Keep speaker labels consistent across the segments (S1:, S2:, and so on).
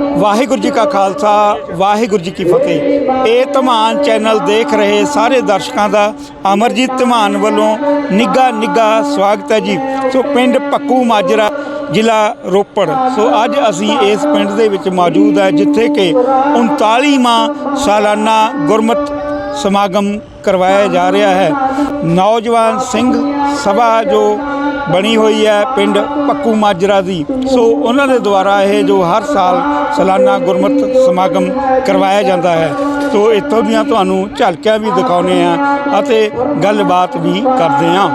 S1: ਵਾਹਿਗੁਰੂ ਜੀ ਕਾ ਖਾਲਸਾ, ਵਾਹਿਗੁਰੂ ਜੀ ਕੀ ਫਤਿਹ। ਇਹ ਧਮਾਨ ਚੈਨਲ ਦੇਖ ਰਹੇ ਸਾਰੇ ਦਰਸ਼ਕਾਂ ਦਾ ਅਮਰਜੀਤ ਧਮਾਨ ਵੱਲੋਂ ਨਿੱਘਾ ਨਿੱਘਾ ਸਵਾਗਤ ਹੈ ਜੀ। ਸੋ ਪਿੰਡ ਪੱਕੂ ਮਾਜਰਾ, ਜ਼ਿਲ੍ਹਾ ਰੋਪੜ। ਸੋ ਅੱਜ ਅਸੀਂ ਇਸ ਪਿੰਡ ਦੇ ਵਿੱਚ ਮੌਜੂਦ ਹੈ, ਜਿੱਥੇ ਕਿ 39ਵਾਂ ਸਾਲਾਨਾ ਗੁਰਮਤ ਸਮਾਗਮ ਕਰਵਾਇਆ ਜਾ ਰਿਹਾ ਹੈ। ਨੌਜਵਾਨ ਸਿੰਘ ਸਭਾ ਜੋ ਬਣੀ ਹੋਈ ਹੈ ਪਿੰਡ ਪੱਕੂ ਮਾਜਰਾ ਦੀ। ਸੋ ਉਹਨਾਂ ਦੇ ਦੁਆਰਾ ਇਹ ਜੋ ਹਰ ਸਾਲ ਸਾਲਾਨਾ ਗੁਰਮਤ ਸਮਾਗਮ ਕਰਵਾਇਆ ਜਾਂਦਾ ਹੈ। ਸੋ ਇੱਥੋਂ ਦੀਆਂ ਤੁਹਾਨੂੰ ਝਲਕਿਆਂ ਵੀ ਦਿਖਾਉਨੇ ਆ ਅਤੇ ਗੱਲਬਾਤ ਵੀ ਕਰਦੇ ਹਾਂ।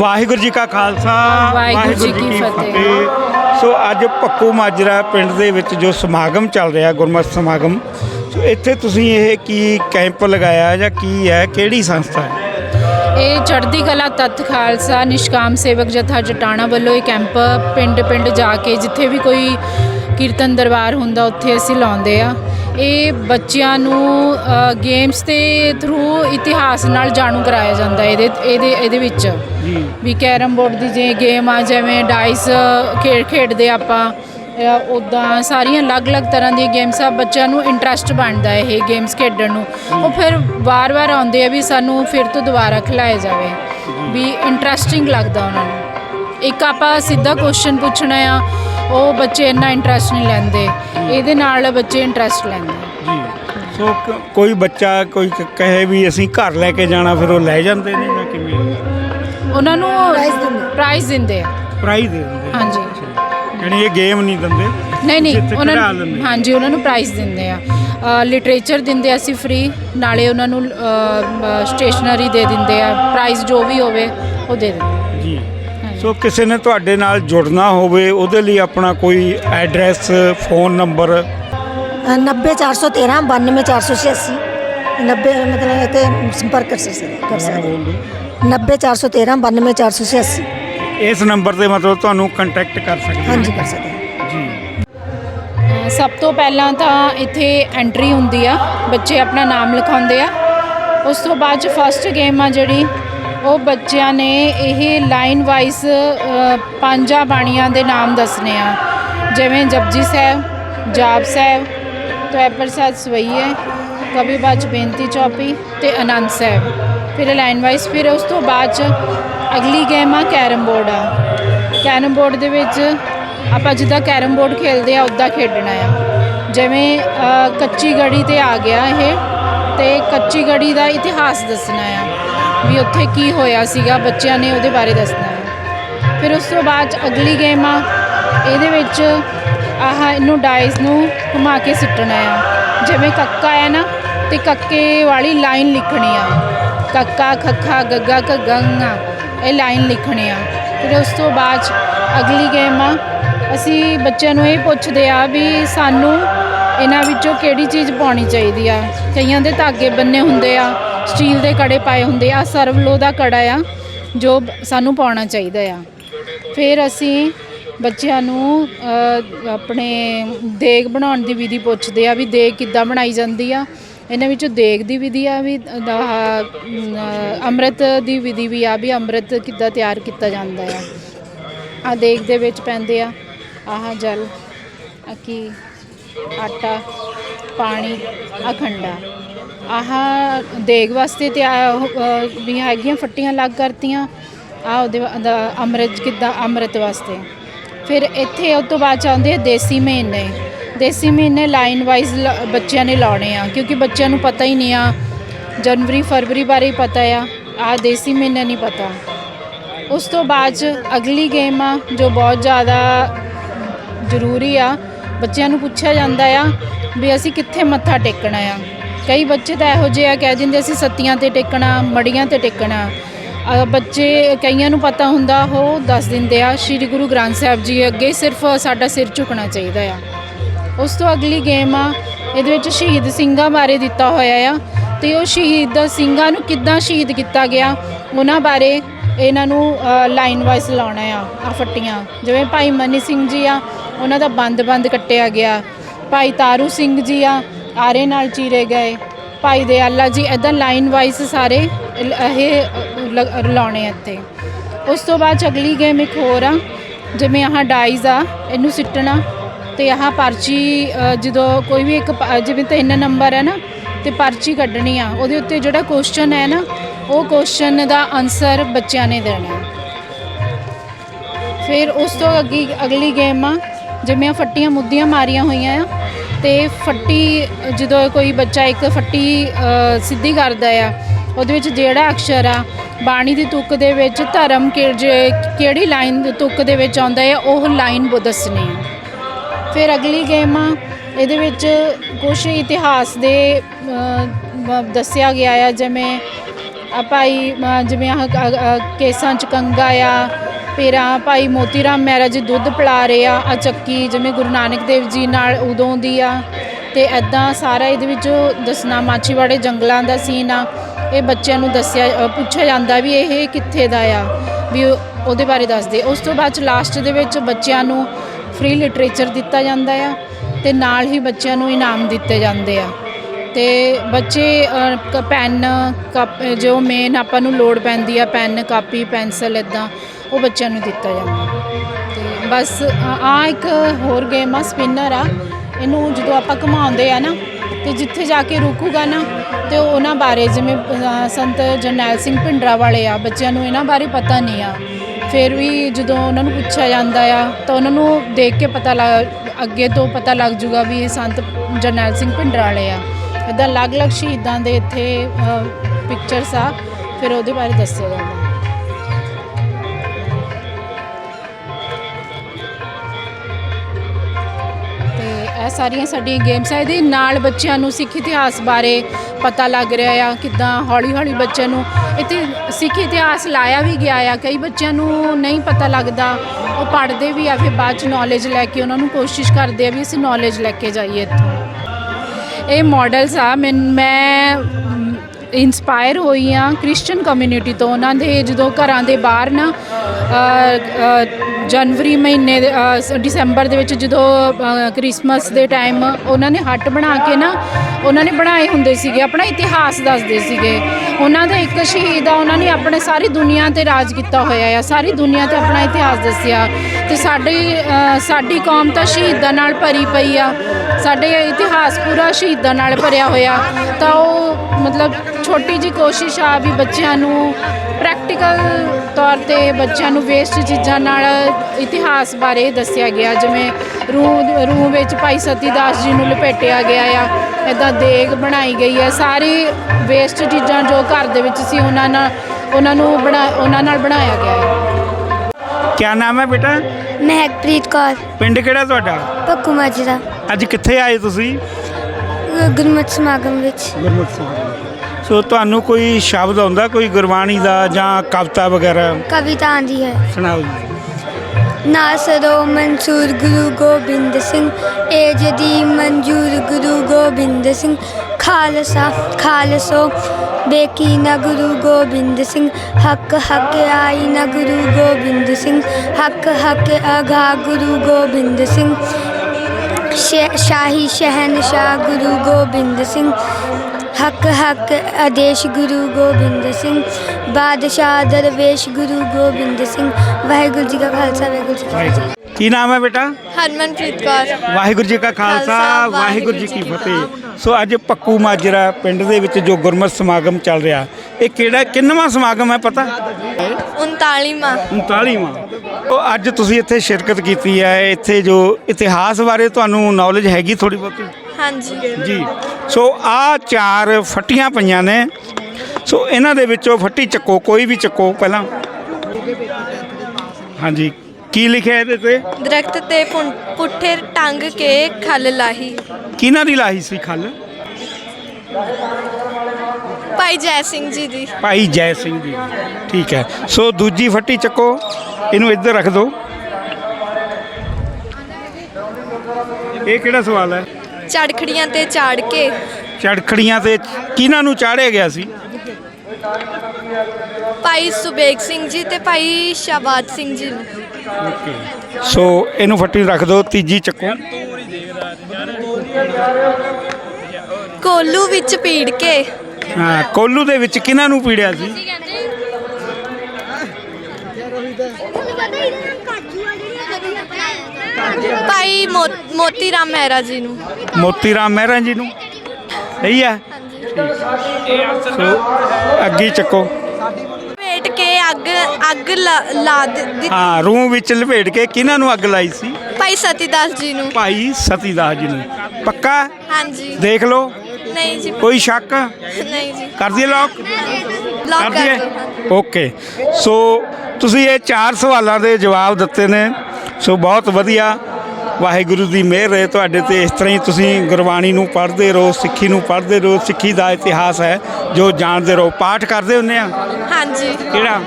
S1: ਵਾਹਿਗੁਰੂ ਜੀ ਕਾ ਖਾਲਸਾ
S2: ਵਾਹਿਗੁਰੂ ਜੀ ਕੀ ਫਤਿਹ।
S1: ਸੋ ਅੱਜ ਪੱਕੂ ਮਾਜਰਾ ਪਿੰਡ ਦੇ ਵਿੱਚ ਜੋ ਸਮਾਗਮ ਚੱਲ ਰਿਹਾ ਗੁਰਮਤਿ ਸਮਾਗਮ ਸੋ ਇੱਥੇ ਤੁਸੀਂ ਇਹ ਕੀ ਕੈਂਪ ਲਗਾਇਆ ਜਾਂ ਕੀ ਹੈ ਕਿਹੜੀ ਸੰਸਥਾ ਹੈ?
S2: ਇਹ ਚੜ੍ਹਦੀ ਕਲਾ ਤਤ ਖਾਲਸਾ ਨਿਸ਼ਕਾਮ ਸੇਵਕ ਜਥਾ ਜਟਾਣਾ ਵੱਲੋਂ ਇਹ ਕੈਂਪ ਪਿੰਡ ਪਿੰਡ ਜਾ ਕੇ ਜਿੱਥੇ ਵੀ ਕੋਈ ਕੀਰਤਨ ਦਰਬਾਰ ਹੁੰਦਾ ਉੱਥੇ ਅਸੀਂ ਲਾਉਂਦੇ ਆ। ਇਹ ਬੱਚਿਆਂ ਨੂੰ ਗੇਮਸ ਦੇ ਥਰੂ ਇਤਿਹਾਸ ਨਾਲ ਜਾਣੂ ਕਰਾਇਆ ਜਾਂਦਾ ਇਹਦੇ ਇਹਦੇ ਇਹਦੇ ਵਿੱਚ।
S1: ਜੀ।
S2: ਵੀ ਕੈਰਮ ਬੋਰਡ ਦੀ ਜੇ ਗੇਮ ਆ ਜਿਵੇਂ ਡਾਈਸ ਖੇਡ ਖੇਡਦੇ ਆਪਾਂ ਉਦਾਂ ਸਾਰੀਆਂ ਅਲੱਗ-ਅਲੱਗ ਤਰ੍ਹਾਂ ਦੀਆਂ ਗੇਮਸ ਆ ਬੱਚਿਆਂ ਨੂੰ ਇੰਟਰਸਟ ਬਣਦਾ ਇਹ ਗੇਮਸ ਖੇਡਣ ਨੂੰ। ਉਹ ਫਿਰ ਵਾਰ-ਵਾਰ ਆਉਂਦੇ ਆ ਵੀ ਸਾਨੂੰ ਫਿਰ ਤੋਂ ਦੁਬਾਰਾ ਖਿਲਾਇਆ ਜਾਵੇ ਵੀ ਇੰਟਰਸਟਿੰਗ ਲੱਗਦਾ ਉਹਨਾਂ ਨੂੰ। ਇੱਕ ਆਪਾਂ ਸਿੱਧਾ ਕੁਐਸਚਨ ਪੁੱਛਣਾ ਆ ਉਹ ਬੱਚੇ ਇੰਨਾ ਇੰਟਰਸਟ ਨਹੀਂ ਲੈਂਦੇ। ਇਹਦੇ ਨਾਲ ਬੱਚੇ ਇੰਟਰਸਟ ਲੈਂਦੇ।
S1: ਜੀ। ਸੋ ਕ- ਕੋਈ ਬੱਚਾ ਕੋਈ ਕ- ਕਹੇ ਵੀ ਅਸੀਂ ਘਰ ਲੈ ਕੇ ਜਾਣਾ ਫਿਰ ਉਹ ਲੈ ਜਾਂਦੇ ਨੇ ਜਾਂ ਕਿਵੇਂ?
S2: ਉਹਨਾਂ ਨੂੰ ਪ੍ਰਾਈਜ਼ ਦਿੰਦੇ। ਆ।
S1: ਪ੍ਰਾਈਜ਼ ਦੇ ਦਿੰਦੇ
S2: ਹਾਂਜੀ।
S1: ਯਾਨੀ ਇਹ ਗੇਮ ਨਹੀਂ ਦਿੰਦੇ?
S2: ਨਹੀਂ ਨਹੀਂ। ਉਹਨਾਂ ਨੂੰ। ਹਾਂਜੀ ਉਹਨਾਂ ਨੂੰ ਪ੍ਰਾਈਜ਼ ਦਿੰਦੇ ਆ। ਲਿਟਰੇਚਰ ਦਿੰਦੇ ਆ ਅਸੀਂ ਫ੍ਰੀ ਨਾਲੇ ਉਹਨਾਂ ਨੂੰ ਸਟੇਸ਼ਨਰੀ ਦੇ ਦਿੰਦੇ ਆ। ਪ੍ਰਾਈਜ਼ ਜੋ ਵੀ ਹੋਵੇ ਉਹ ਦੇ ਦਿੰਦੇ।
S1: ਜੀ। ਸੋ ਕਿਸੇ ਨੇ ਤੁਹਾਡੇ ਨਾਲ ਜੁੜਨਾ ਹੋਵੇ ਉਹਦੇ ਲਈ ਆਪਣਾ ਕੋਈ ਐਡਰੈਸ ਫੋਨ ਨੰਬਰ
S3: ਨੱਬੇ ਚਾਰ ਸੌ ਤੇਰ੍ਹਾਂ ਬਾਨਵੇਂ ਚਾਰ ਸੌ ਛਿਆਸੀ। ਨੱਬੇ ਮਤਲਬ ਇੱਥੇ ਸੰਪਰਕ ਕਰ ਸਕਦੇ ਕਰ ਸਕਦੇ। ਨੱਬੇ ਚਾਰ ਸੌ ਤੇਰ੍ਹਾਂ ਬਾਨਵੇਂ ਚਾਰ ਸੌ ਛਿਆਸੀ।
S1: ਇਸ ਨੰਬਰ ਤੇ ਮਤਲਬ ਤੁਹਾਨੂੰ ਕੰਟੈਕਟ ਕਰ ਸਕਦੇ ਹਾਂ।
S3: ਹਾਂਜੀ ਕਰ ਸਕਦੇ। ਹਾਂ।
S1: ਜੀ
S2: ਸਭ ਤੋਂ ਪਹਿਲਾਂ ਤਾਂ ਇੱਥੇ ਐਂਟਰੀ ਹੁੰਦੀ ਆ ਬੱਚੇ ਆਪਣਾ ਨਾਮ ਲਿਖਾਉਂਦੇ ਆ। ਉਸ ਤੋਂ ਬਾਅਦ ਚ ਫਸਟ ਗੇਮ ਆ ਜਿਹੜੀ ਉਹ ਬੱਚਿਆਂ ਨੇ ਇਹ ਲਾਈਨ ਵਾਈਜ਼ ਪੰਜਾਂ ਬਾਣੀਆਂ ਦੇ ਨਾਮ ਦੱਸਣੇ ਆ। ਜਿਵੇਂ ਜਪਜੀ ਸਾਹਿਬ, ਜਾਪ ਸਾਹਿਬ ਤਵੈ ਪ੍ਰਸਾਦ ਸਵਈਏ, ਕਵੀ ਬਾਚ ਬੇਨਤੀ ਚੌਪੀ ਤੇ ਆਨੰਦ ਸਾਹਿਬ। ਫਿਰ ਲਾਈਨ ਵਾਈਜ਼, ਫਿਰ ਉਸ ਤੋਂ ਬਾਅਦ ਚ ਅਗਲੀ ਗੇਮ ਆ ਕੈਰਮ ਬੋਰਡ ਆ। ਕੈਰਮ ਬੋਰਡ ਦੇ ਵਿੱਚ ਆਪਾਂ ਜਿੱਦਾਂ ਕੈਰਮ ਬੋਰਡ ਖੇਡਦੇ ਆ, ਉੱਦਾਂ ਖੇਡਣਾ ਆ। ਜਿਵੇਂ ਕੱਚੀ ਗੜੀ ਤੇ ਆ ਗਿਆ ਇਹ, ਤੇ ਕੱਚੀ ਗੜੀ ਦਾ ਇਤਿਹਾਸ ਦੱਸਣਾ ਆ। ਵੀ ਉੱਥੇ ਕੀ ਹੋਇਆ ਸੀਗਾ, ਬੱਚਿਆਂ ਨੇ ਉਹਦੇ ਬਾਰੇ ਦੱਸਣਾ ਆ ਫਿਰ ਉਸ ਤੋਂ ਬਾਅਦ 'ਚ ਅਗਲੀ ਗੇਮ ਆ, ਇਹਦੇ ਵਿੱਚ ਆਹ ਇਹਨੂੰ ਡਾਈਸ ਨੂੰ ਘੁਮਾ ਕੇ ਸਿੱਟਣਾ ਆ। ਜਿਵੇਂ ਕੱਕਾ ਹੈ ਨਾ, ਤੇ ਕੱਕੇ ਵਾਲੀ ਲਾਈਨ ਲਿਖਣੀ ਆ। ਕੱਕਾ, ਖੱਖਾ, ਗੱਗਾ, ਘੱਗੰਗਾ, ਇਹ ਲਾਈਨ ਲਿਖਣੀ ਆ। ਫਿਰ ਉਸ ਤੋਂ ਬਾਅਦ 'ਚ ਅਗਲੀ ਗੇਮ ਆ, ਅਸੀਂ ਬੱਚਿਆਂ ਨੂੰ ਇਹ ਪੁੱਛਦੇ ਆ ਵੀ ਸਾਨੂੰ ਇਹਨਾਂ ਵਿੱਚੋਂ ਕਿਹੜੀ ਚੀਜ਼ ਪਾਉਣੀ ਚਾਹੀਦੀ ਆ? ਕਈਆਂ ਦੇ ਧਾਗੇ ਬੰਨੇ ਹੁੰਦੇ ਆ ਸਟੀਲ ਦੇ ਕੜੇ ਪਾਏ ਹੁੰਦੇ ਆ ਸਰਵਲੋ ਦਾ ਕੜਾ ਆ, ਜੋ ਸਾਨੂੰ ਪਾਉਣਾ ਚਾਹੀਦਾ ਆ। ਫਿਰ ਅਸੀਂ ਬੱਚਿਆਂ ਨੂੰ ਆਪਣੇ ਦੇਗ ਬਣਾਉਣ ਦੀ ਵਿਧੀ ਪੁੱਛਦੇ ਆ ਵੀ ਦੇਗ ਕਿੱਦਾਂ ਬਣਾਈ ਜਾਂਦੀ ਆ। ਇਹਨਾਂ ਵਿੱਚੋਂ ਦੇਗ ਦੀ ਵਿਧੀ ਆ ਵੀ, ਦਾ ਅੰਮ੍ਰਿਤ ਦੀ ਵਿਧੀ ਵੀ ਆ, ਵੀ ਅੰਮ੍ਰਿਤ ਕਿੱਦਾਂ ਤਿਆਰ ਕੀਤਾ ਜਾਂਦਾ ਆ। ਆ ਦੇਗ ਦੇ ਵਿੱਚ ਪੈਂਦੇ ਆ, ਆਹ ਜਲ ਕੀ, ਆਟਾ, ਪਾਣੀ ਅਖੰਡਾ ਆਹ ਦੇਗ ਵਾਸਤੇ ਤੇ ਆ ਉਹ, ਅ, ਵੀ ਹੈਗੀਆਂ ਫੱਟੀਆਂ ਲੱਗ ਕਰਤੀਆਂ। ਆ ਉਹਦੇ ਵਾ- ਦਾ ਅੰਮ੍ਰਿਤ ਕਿੱਦਾਂ ਅੰਮ੍ਰਿਤ ਵਾਸਤੇ। ਫਿਰ ਇੱਥੇ ਉਹ ਤੋਂ ਬਾਅਦ ਚਾਹੁੰਦੇ ਆ ਦੇਸੀ ਮਹੀਨੇ ਦੇਸੀ ਮਹੀਨੇ ਲਾਈਨ ਵਾਈਜ਼ ਬੱਚਿਆਂ ਨੇ ਲਾਉਣੇ ਆ ਕਿਉਂਕਿ ਬੱਚਿਆਂ ਨੂੰ ਪਤਾ ਹੀ ਨਹੀਂ ਆ। ਜਨਵਰੀ ਫਰਵਰੀ ਬਾਰੇ ਹੀ ਪਤਾ ਆ। ਆ ਦੇਸੀ ਮਹੀਨੇ ਨਹੀਂ ਪਤਾ। ਉਸ ਤੋਂ ਬਾਅਦ 'ਚ ਅਗਲੀ ਗੇਮ ਆ ਜੋ ਬਹੁਤ ਜ਼ਿਆਦਾ ਜ਼ਰੂਰੀ ਆ ਬੱਚਿਆਂ ਨੂੰ ਪੁੱਛਿਆ ਜਾਂਦਾ ਆ ਵੀ ਅਸੀਂ ਕਿੱਥੇ ਮੱਥਾ ਟੇਕਣਾ ਆ। ਕਈ ਬੱਚੇ ਤਾਂ ਇਹੋ ਜਿਹੇ ਆ, ਕਹਿ ਦਿੰਦੇ ਅਸੀਂ ਸੱਤੀਆਂ ਤੇ ਟੇਕਣਾ, ਮੜੀਆਂ ਤੇ ਟੇਕਣਾ। ਬੱਚੇ ਕਈਆਂ ਨੂੰ ਪਤਾ ਹੁੰਦਾ, ਉਹ ਦੱਸ ਦਿੰਦੇ ਆ, ਸ੍ਰੀ ਗੁਰੂ ਗ੍ਰੰਥ ਸਾਹਿਬ ਜੀ ਅੱਗੇ ਸਿਰਫ ਸਾਡਾ ਸਿਰ ਝੁਕਣਾ ਚਾਹੀਦਾ ਆ। ਉਸ ਤੋਂ ਅਗਲੀ ਗੇਮ ਆ, ਇਹਦੇ ਵਿੱਚ ਸ਼ਹੀਦ ਸਿੰਘਾਂ ਬਾਰੇ ਦਿੱਤਾ ਹੋਇਆ ਆ। ਤੇ ਉਹ ਸ਼ਹੀਦ ਸਿੰਘਾਂ ਨੂੰ ਕਿੱਦਾਂ ਸ਼ਹੀਦ ਕੀਤਾ ਗਿਆ, ਉਹਨਾਂ ਬਾਰੇ ਇਹਨਾਂ ਨੂੰ ਲਾਈਨ ਵਾਈਜ਼ ਲਾਉਣਾ ਆ ਆ ਫੱਟੀਆਂ। ਜਿਵੇਂ ਭਾਈ ਮਨੀ ਸਿੰਘ ਜੀ ਆ, ਉਹਨਾਂ ਦਾ ਬੰਦ-ਬੰਦ ਕੱਟਿਆ ਗਿਆ। ਭਾਈ ਤਾਰੂ ਸਿੰਘ ਜੀ ਆ ਆਰੇ ਨਾਲ ਚੀਰੇ ਗਏ। ਭਾਈ ਦਿਆਲਾ ਜੀ ਇਦਾਂ ਲਾਈਨ ਵਾਈਜ਼ ਸਾਰੇ ਲ- ਇਹ ਅ, ਲਾਉਣੇ ਇੱਥੇ। ਉਸ ਤੋਂ ਬਾਅਦ 'ਚ ਅਗਲੀ ਗੇਮ ਇੱਕ ਹੋਰ ਆ ਜਿਵੇਂ ਆਹ ਡਾਈਜ਼ ਆ ਇਹਨੂੰ ਸਿੱਟਣਾ ਤੇ ਆਹ ਪਰਚੀ ਜਦੋਂ ਕੋਈ ਵੀ ਇੱਕ ਜਿਵੇਂ ਤਿੰਨ ਨੰਬਰ ਹੈ ਨਾ ਤੇ ਪਰਚੀ ਕੱਢਣੀ ਆ ਉਹਦੇ ਉੱਤੇ ਜਿਹੜਾ ਕੁਐਸਚਨ ਹੈ ਨਾ ਉਹ ਕੁਐਸਚਨ ਦਾ ਆਨਸਰ ਬੱਚਿਆਂ ਨੇ ਦੇਣਾ। ਫਿਰ ਉਸ ਤੋਂ ਅੱਗੇ ਅਗਲੀ ਗੇਮ ਆ ਜਿਵੇਂ ਫੱਟੀਆਂ ਮੁੱਦੀਆਂ ਮਾਰੀਆਂ ਹੋਈਆਂ ਆ ਤੇ ਫੱਟੀ, ਜਦੋਂ ਕੋਈ ਬੱਚਾ ਇੱਕ ਫੱਟੀ ਸਿੱਧੀ ਕਰਦਾ ਆ, ਉਹਦੇ ਵਿੱਚ ਜਿਹੜਾ ਅਕਸ਼ਰ ਆ, ਬਾਣੀ ਦੀ ਤੁਕ ਦੇ ਵਿੱਚ, ਧਰਮ ਕਿ- ਜੇ- ਕਿਹੜੀ ਲਾਈਨ ਤੁਕ ਦੇ ਵਿੱਚ ਆਉਂਦਾ ਹੈ ਉਹ ਲਾਈਨ ਬੋ ਦੱਸਣੀ ਆ। ਫਿਰ ਅਗਲੀ ਗੇਮ ਆ, ਇਹਦੇ ਵਿੱਚ ਕੁਝ ਇਤਿਹਾਸ ਦੇ ਦੱਸਿਆ ਗਿਆ ਆ, ਜਿਵੇਂ ਆ ਭਾਈ ਜਿਵੇਂ ਆਹ ਕੇਸਾਂ ਚ ਕੰਗਾ ਆ ਫਿਰ ਭਾਈ ਮੋਤੀ ਰਾਮ ਮਹਿਰਾ ਜੀ ਦੁੱਧ ਪਿਲਾ ਰਹੇ ਆ ਆ ਚੱਕੀ ਜਿਵੇਂ ਗੁਰੂ ਨਾਨਕ ਦੇਵ ਜੀ ਨਾਲ ਉਦੋਂ ਦੀ ਆ। ਤੇ ਐਦਾਂ ਸਾਰਾ ਇਹਦੇ ਵਿੱਚ ਦੱਸਣਾ ਮਾਚੀਵਾੜੇ ਜੰਗਲਾਂ ਦਾ ਸੀਨ ਆ। ਇਹ ਬੱਚਿਆਂ ਨੂੰ ਦੱਸਿਆ ਪੁੱਛਿਆ ਜਾਂਦਾ ਵੀ ਇਹ ਕਿੱਥੇ ਦਾ ਆ, ਵੀ ਉਹਦੇ ਬਾਰੇ ਦੱਸਦੇ। ਉਸ ਤੋਂ ਬਾਅਦ ਲਾਸਟ ਦੇ ਵਿੱਚ ਬੱਚਿਆਂ ਨੂੰ ਫ੍ਰੀ ਲਿਟਰੇਚਰ ਦਿੱਤਾ ਜਾਂਦਾ ਆ ਤੇ ਨਾਲ ਹੀ ਬੱਚਿਆਂ ਨੂੰ ਇਨਾਮ ਦਿੱਤੇ ਜਾਂਦੇ ਆ। ਤੇ ਬੱਚੇ ਕ- ਪੈਨ, ਕੱਪ, ਜੋ ਮੇਨ ਆਪਾਂ ਨੂੰ ਲੋੜ ਪੈਂਦੀ ਆ, ਪੈਨ, ਕਾਪੀ, ਪੈਨਸਲ ਇਦਾਂ ਉਹ ਬੱਚਿਆਂ ਨੂੰ ਦਿੱਤਾ ਜਾਂਦਾ ਤੇ ਬਸ ਆ ਇੱਕ ਹੋਰ ਗੇਮ ਆ ਸਪਿਨਰ ਆ। ਇਹਨੂੰ ਜਦੋਂ ਆਪਾਂ ਘੁਮਾਉਂਦੇ ਆ ਨਾ, ਤੇ ਜਿੱਥੇ ਜਾ ਕੇ ਰੁਕੂਗਾ ਨਾ, ਤੇ ਉਹਨਾਂ ਬਾਰੇ ਜਿਵੇਂ ਸੰਤ ਜਰਨੈਲ ਸਿੰਘ ਭਿੰਡਰਾ ਵਾਲੇ ਆ, ਬੱਚਿਆਂ ਨੂੰ ਇਹਨਾਂ ਬਾਰੇ ਪਤਾ ਨਹੀਂ ਆ। ਫਿਰ ਵੀ ਜਦੋਂ ਉਹਨਾਂ ਨੂੰ ਪੁੱਛਿਆ ਜਾਂਦਾ ਆ, ਤਾਂ ਉਹਨਾਂ ਨੂੰ ਦੇਖ ਕੇ ਪਤਾ ਲੱਗ ਅੱਗੇ ਤੋਂ ਪਤਾ ਲੱਗ ਜੂਗਾ ਵੀ ਇਹ ਸੰਤ ਜਰਨੈਲ ਸਿੰਘ ਭਿੰਡਰਾ ਵਾਲੇ ਆ। ਇੱਦਾਂ ਅਲੱਗ-ਅਲੱਗ ਸ਼ਹੀਦਾਂ ਦੇ ਇੱਥੇ ਪਿਕਚਰਸ ਆ। ਫਿਰ ਉਹਦੇ ਬਾਰੇ ਦੱਸਿਆ ਜਾਂਦਾ। ਸਾਰੀਆਂ ਸਾਡੀਆਂ ਗੇਮਸ ਆ, ਇਹਦੇ ਨਾਲ ਬੱਚਿਆਂ ਨੂੰ ਸਿੱਖ ਇਤਿਹਾਸ ਬਾਰੇ ਪਤਾ ਲੱਗ ਰਿਹਾ ਆ, ਕਿੱਦਾਂ ਹੌਲੀ ਹੌਲੀ ਬੱਚਿਆਂ ਨੂੰ ਇੱਥੇ ਸਿੱਖ ਇਤਿਹਾਸ ਲਾਇਆ ਵੀ ਗਿਆ ਆ। ਕਈ ਬੱਚਿਆਂ ਨੂੰ ਨਹੀਂ ਪਤਾ ਲੱਗਦਾ, ਉਹ ਪੜ੍ਹਦੇ ਵੀ ਆ, ਫਿਰ ਬਾਅਦ ਚ ਨੌਲੇਜ ਲੈ ਕੇ ਉਹਨਾਂ ਨੂੰ ਕੋਸ਼ਿਸ਼ ਕਰਦੇ ਆ ਵੀ ਅਸੀਂ ਨੌਲੇਜ ਲੈ ਕੇ ਜਾਈਏ ਇੱਥੋਂ। ਇਹ ਮਾਡਲਸ ਆ, ਮੈਂ ਮੈਂ ਇਨਸਪਾਇਰ ਹੋਈ ਆ ਕ੍ਰਿਸਚੀਅਨ ਕਮਿਊਨਿਟੀ ਤੋਂ। ਉਹਨਾਂ ਦੇ ਜਦੋਂ ਘਰਾਂ ਦੇ ਬਾਹਰ ਨਾ ਜਨਵਰੀ ਮਹੀਨੇ ਦੇ ਅ, ਸ- ਦੇ ਵਿੱਚ ਜਦੋਂ ਅ, ਕ੍ਰਿਸਮਸ ਦੇ ਟਾਈਮ ਉਹਨਾਂ ਨੇ ਹੱਟ ਬਣਾ ਕੇ ਨਾ ਉਹਨਾਂ ਨੇ ਬਣਾਏ ਹੁੰਦੇ ਸੀਗੇ ਆਪਣਾ ਇਤਿਹਾਸ ਦੱਸਦੇ ਸੀਗੇ। ਉਹਨਾਂ ਦਾ ਇੱਕ ਸ਼ਹੀਦ ਆ ਉਹਨਾਂ ਨੇ ਆਪਣੇ ਸਾਰੀ ਦੁਨੀਆ ਤੇ ਰਾਜ ਕੀਤਾ ਹੋਇਆ ਆ ਸਾਰੀ ਦੁਨੀਆ ਤੇ ਆਪਣਾ ਇਤਿਹਾਸ ਦੱਸਿਆ। ਤੇ ਸਾਡੀ ਅ, ਸਾਡੀ ਕੌਮ ਤਾਂ ਸ਼ਹੀਦਾਂ ਨਾਲ ਭਰੀ ਪਈ ਆ। ਸਾਡੇ ਇਤਿਹਾਸ ਪੂਰਾ ਸ਼ਹੀਦਾਂ ਨਾਲ ਭਰਿਆ ਹੋਇਆ। ਤਾਂ ਉਹ ਮਤਲਬ ਛੋਟੀ ਜੀ ਕੋਸ਼ਿਸ਼ ਆ ਵੀ ਬੱਚਿਆਂ ਨੂੰ ਪ੍ਰੈਕਟੀਕਲ ਤੌਰ ਤੇ ਬੱਚਿਆਂ ਨੂੰ ਵੇਸਟ ਚੀਜ਼ਾਂ ਨਾਲ ਇਤਿਹਾਸ ਬਾਰੇ ਦੱਸਿਆ ਗਿਆ ਜਿਵੇਂ ਰੂਹ ਰੂਹ ਵਿੱਚ ਭਾਈ ਸਤੀਦਾਸ ਜੀ ਨੂੰ ਲਪੇਟਿਆ ਗਿਆ ਆ ਇਦਾਂ ਦੇਗ ਬਣਾਈ ਗਈ ਹੈ ਸਾਰੀ ਵੇਸਟ ਚੀਜ਼ਾਂ ਜੋ ਘਰ ਦੇ ਵਿੱਚ ਸੀ ਉਹਨਾਂ ਨਾਲ ਉਹਨਾਂ ਨੂੰ ਬਣਾ ਉਹਨਾਂ ਨਾਲ ਬਣਾਇਆ ਗਿਆ ਹੈ
S1: ਕੀ ਨਾਮ ਹੈ ਬੇਟਾ?
S4: ਮਹਿਕਪ੍ਰੀਤ ਕੌਰ।
S1: ਪਿੰਡ ਕਿਹੜਾ ਤੁਹਾਡਾ?
S4: ਪੱਕੂ ਮਾਜਰਾ।
S1: ਅੱਜ ਕਿੱਥੇ ਆਏ ਤੁਸੀਂ?
S4: ਗੁਰਮਤਿ ਸਮਾਗਮ ਵਿੱਚ।
S1: ਗੁਰਮੁਖ ਸਿੰਘ ਸੋ ਤੁਹਾਨੂੰ ਕੋਈ ਸ਼ਬਦ ਆਉਂਦਾ ਕੋਈ ਗੁਰਬਾਣੀ ਦਾ ਜਾਂ ਕਵਿਤਾ ਵਗੈਰਾ?
S4: ਕਵਿਤਾ ਆਂਦੀ ਹੈ।
S1: ਸੁਣਾਓ ਜੀ।
S4: ਨਾਸਰੋ ਮਨਸੂਰ ਗੁਰੂ ਗੋਬਿੰਦ ਸਿੰਘ, ਏ ਜਦੀ ਮਨਜੂਰ ਗੁਰੂ ਗੋਬਿੰਦ ਸਿੰਘ। ਖਾਲਸਾ, ਖਾਲਸੋ, ਬੇਕੀ ਨਾ ਗੁਰੂ ਗੋਬਿੰਦ ਸਿੰਘ। ਹੱਕ ਹੱਕ ਆਈ ਨਾ ਗੁਰੂ ਗੋਬਿੰਦ ਸਿੰਘ। ਹੱਕ ਹੱਕ ਅਗਾ ਗੁਰੂ ਗੋਬਿੰਦ ਸਿੰਘ। ਸ਼ੇ- ਸ਼ਾਹੀ ਸ਼ਹਿਨशाह ਗੁਰੂ ਗੋਬਿੰਦ ਸਿੰਘ। ਹੱਕ ਹੱਕ ਆਦੇਸ਼ ਗੁਰੂ ਗੋਬਿੰਦ ਸਿੰਘ। ਬਾਦਸ਼ਾਹ ਦਰਵੇਸ਼ ਗੁਰੂ ਗੋਬਿੰਦ ਸਿੰਘ। ਵਾਹਿਗੁਰੂ ਜੀ ਕਾ ਖਾਲਸਾ ਵਾਹਿਗੁਰੂ ਜੀ ਕੀ ਫਤਿਹ।
S1: ਕੀ ਨਾਮ ਹੈ ਬੇਟਾ?
S4: ਹਰਮਨਪ੍ਰੀਤ ਕੌਰ।
S1: ਵਾਹਿਗੁਰੂ ਜੀ ਕਾ ਖਾਲਸਾ
S4: ਖਾਲਸਾ,
S1: ਵਾਹਿਗੁਰੂ ਜੀ ਕੀ ਫਤਿਹ। ਸੋ ਅੱਜ ਪੱਕੂ ਮਾਜਰਾ ਪਿੰਡ ਦੇ ਵਿੱਚ ਜੋ ਗੁਰਮਤਿ ਸਮਾਗਮ ਚੱਲ ਰਿਹਾ ਇਹ ਕਿਹੜਾ ਕਿੰਨਵਾਂ ਸਮਾਗਮ ਹੈ ਪਤਾ?
S4: 39ਵਾਂ
S1: 39ਵਾਂ ਉਹ ਅੱਜ ਤੁਸੀਂ ਇੱਥੇ ਸ਼ਿਰਕਤ ਕੀਤੀ ਹੈ ਇੱਥੇ ਜੋ ਇਤਿਹਾਸ ਬਾਰੇ ਤੁਹਾਨੂੰ ਨੌਲੇਜ ਹੈਗੀ ਥੋੜੀ ਬਹੁਤੀ?
S4: ਹਾਂਜੀ।
S1: ਜੀ। ਸੋ ਆ ਚਾਰ ਫੱਟੀਆਂ ਪਈਆਂ ਨੇ। ਸੋ ਇਹਨਾਂ ਦੇ ਵਿੱਚੋਂ ਫੱਟੀ ਚੱਕੋ ਕੋਈ ਵੀ ਚੱਕੋ ਪਹਿਲਾਂ। ਹਾਂਜੀ ਕੀ ਲਿਖਿਆ ਇਹਦੇ ਤੇ?
S4: ਦਰਖਤ ਤੇ ਪੁੰ- ਪੁੱਠੇ ਟੰਗ ਕੇ ਖਲ ਲਾਹੀ।
S1: ਕਿਹਨਾਂ ਦੀ ਲਾਹੀ ਸੀ ਖੱਲ?
S4: ਭਾਈ ਜੈ ਸਿੰਘ ਜੀ ਦੀ।
S1: ਭਾਈ ਜੈ ਸਿੰਘ ਜੀ। ਠੀਕ ਹੈ। ਸੋ ਦੂਜੀ ਫੱਟੀ ਚੱਕੋ ਇਹਨੂੰ ਇੱਧਰ ਰੱਖ ਦਿਓ। ਇਹ ਕਿਹੜਾ ਸਵਾਲ ਹੈ?
S4: ਚੜਖੜੀਆਂ ਤੇ ਚਾੜ ਕੇ।
S1: ਚੜਖੜੀਆਂ ਤੇ ਕਿਹਨਾਂ ਨੂੰ ਚਾੜਿਆ ਗਿਆ ਸੀ?
S4: ਭਾਈ ਸੁਬੇਗ ਸਿੰਘ ਜੀ ਤੇ ਭਾਈ ਸ਼ਾਬਾਦ ਸਿੰਘ ਜੀ। ਨੂੰ
S1: ਸੋ ਇਹਨੂੰ ਫੱਟੀ ਰੱਖ ਦਿਓ ਤੀਜੀ ਚੱਕੋ।
S4: ਕੋਲੂ ਵਿੱਚ ਪੀੜ ਕੇ।
S1: ਹਾਂ ਕੋਲੂ ਦੇ ਵਿੱਚ ਕਿਹਨਾਂ ਨੂੰ ਪੀੜਿਆ ਸੀ?
S4: ਭਾਈ ਮੋ- ਮੋਤੀ ਰਾਮ ਮਹਿਰਾ ਜੀ ਨੂੰ।
S1: ਮੋਤੀ ਰਾਮ ਮਹਿਰਾ ਜੀ ਨੂੰ? ਸਹੀ ਹੈ? ਸੋ ਅੱਗੇ ਚੱਕੋ।
S4: ਪੇਟ ਕੇ ਅੱਗ ਅੱਗ ਲਾ ਲਾ ਦਿੱਤੀ।
S1: ਹਾਂ ਰੂਹ ਵਿੱਚ ਲਪੇਟ ਕੇ ਕਿਹਨਾਂ ਨੂੰ ਅੱਗ ਲਾਈ ਸੀ?
S4: ਭਾਈ ਸਤੀਦਾਸ ਜੀ ਨੂੰ।
S1: ਭਾਈ ਸਤੀਦਾਸ ਜੀ ਨੂੰ। ਪੱਕਾ?
S4: ਹਾਂਜੀ।
S1: ਦੇਖ ਲਓ।
S4: ਨਹੀਂ ਜੀ।
S1: ਕੋਈ ਸ਼ੱਕ?
S4: ਨਹੀਂ ਜੀ।
S1: ਕਰ ਦਈਏ ਲੋਕ
S4: ਲੌਕ
S1: ਕਰ
S4: ਦਿਓ।
S1: ਓਕੇ ਸੋ ਤੁਸੀਂ ਇਹ ਚਾਰ ਸਵਾਲਾਂ ਦੇ ਜਵਾਬ ਦਿੱਤੇ ਨੇ। ਸੋ ਬਹੁਤ ਵਧੀਆ ਵਾਹਿਗੁਰੂ ਦੀ ਮਿਹਰ ਹੈ ਤੁਹਾਡੇ ਤੇ। ਇਸ ਤਰ੍ਹਾਂ ਹੀ ਤੁਸੀਂ ਗੁਰਬਾਣੀ ਨੂੰ ਪੜ੍ਹਦੇ ਰਹੋ ਸਿੱਖੀ ਨੂੰ ਪੜ੍ਹਦੇ ਰਹੋ। ਸਿੱਖੀ ਦਾ ਇਤਿਹਾਸ ਹੈ ਜੋ ਜਾਣਦੇ ਰਹੋ। ਪਾਠ ਕਰਦੇ ਹੁੰਦੇ ਆ?
S4: ਹਾਂਜੀ।
S1: ਕਿਹੜਾ?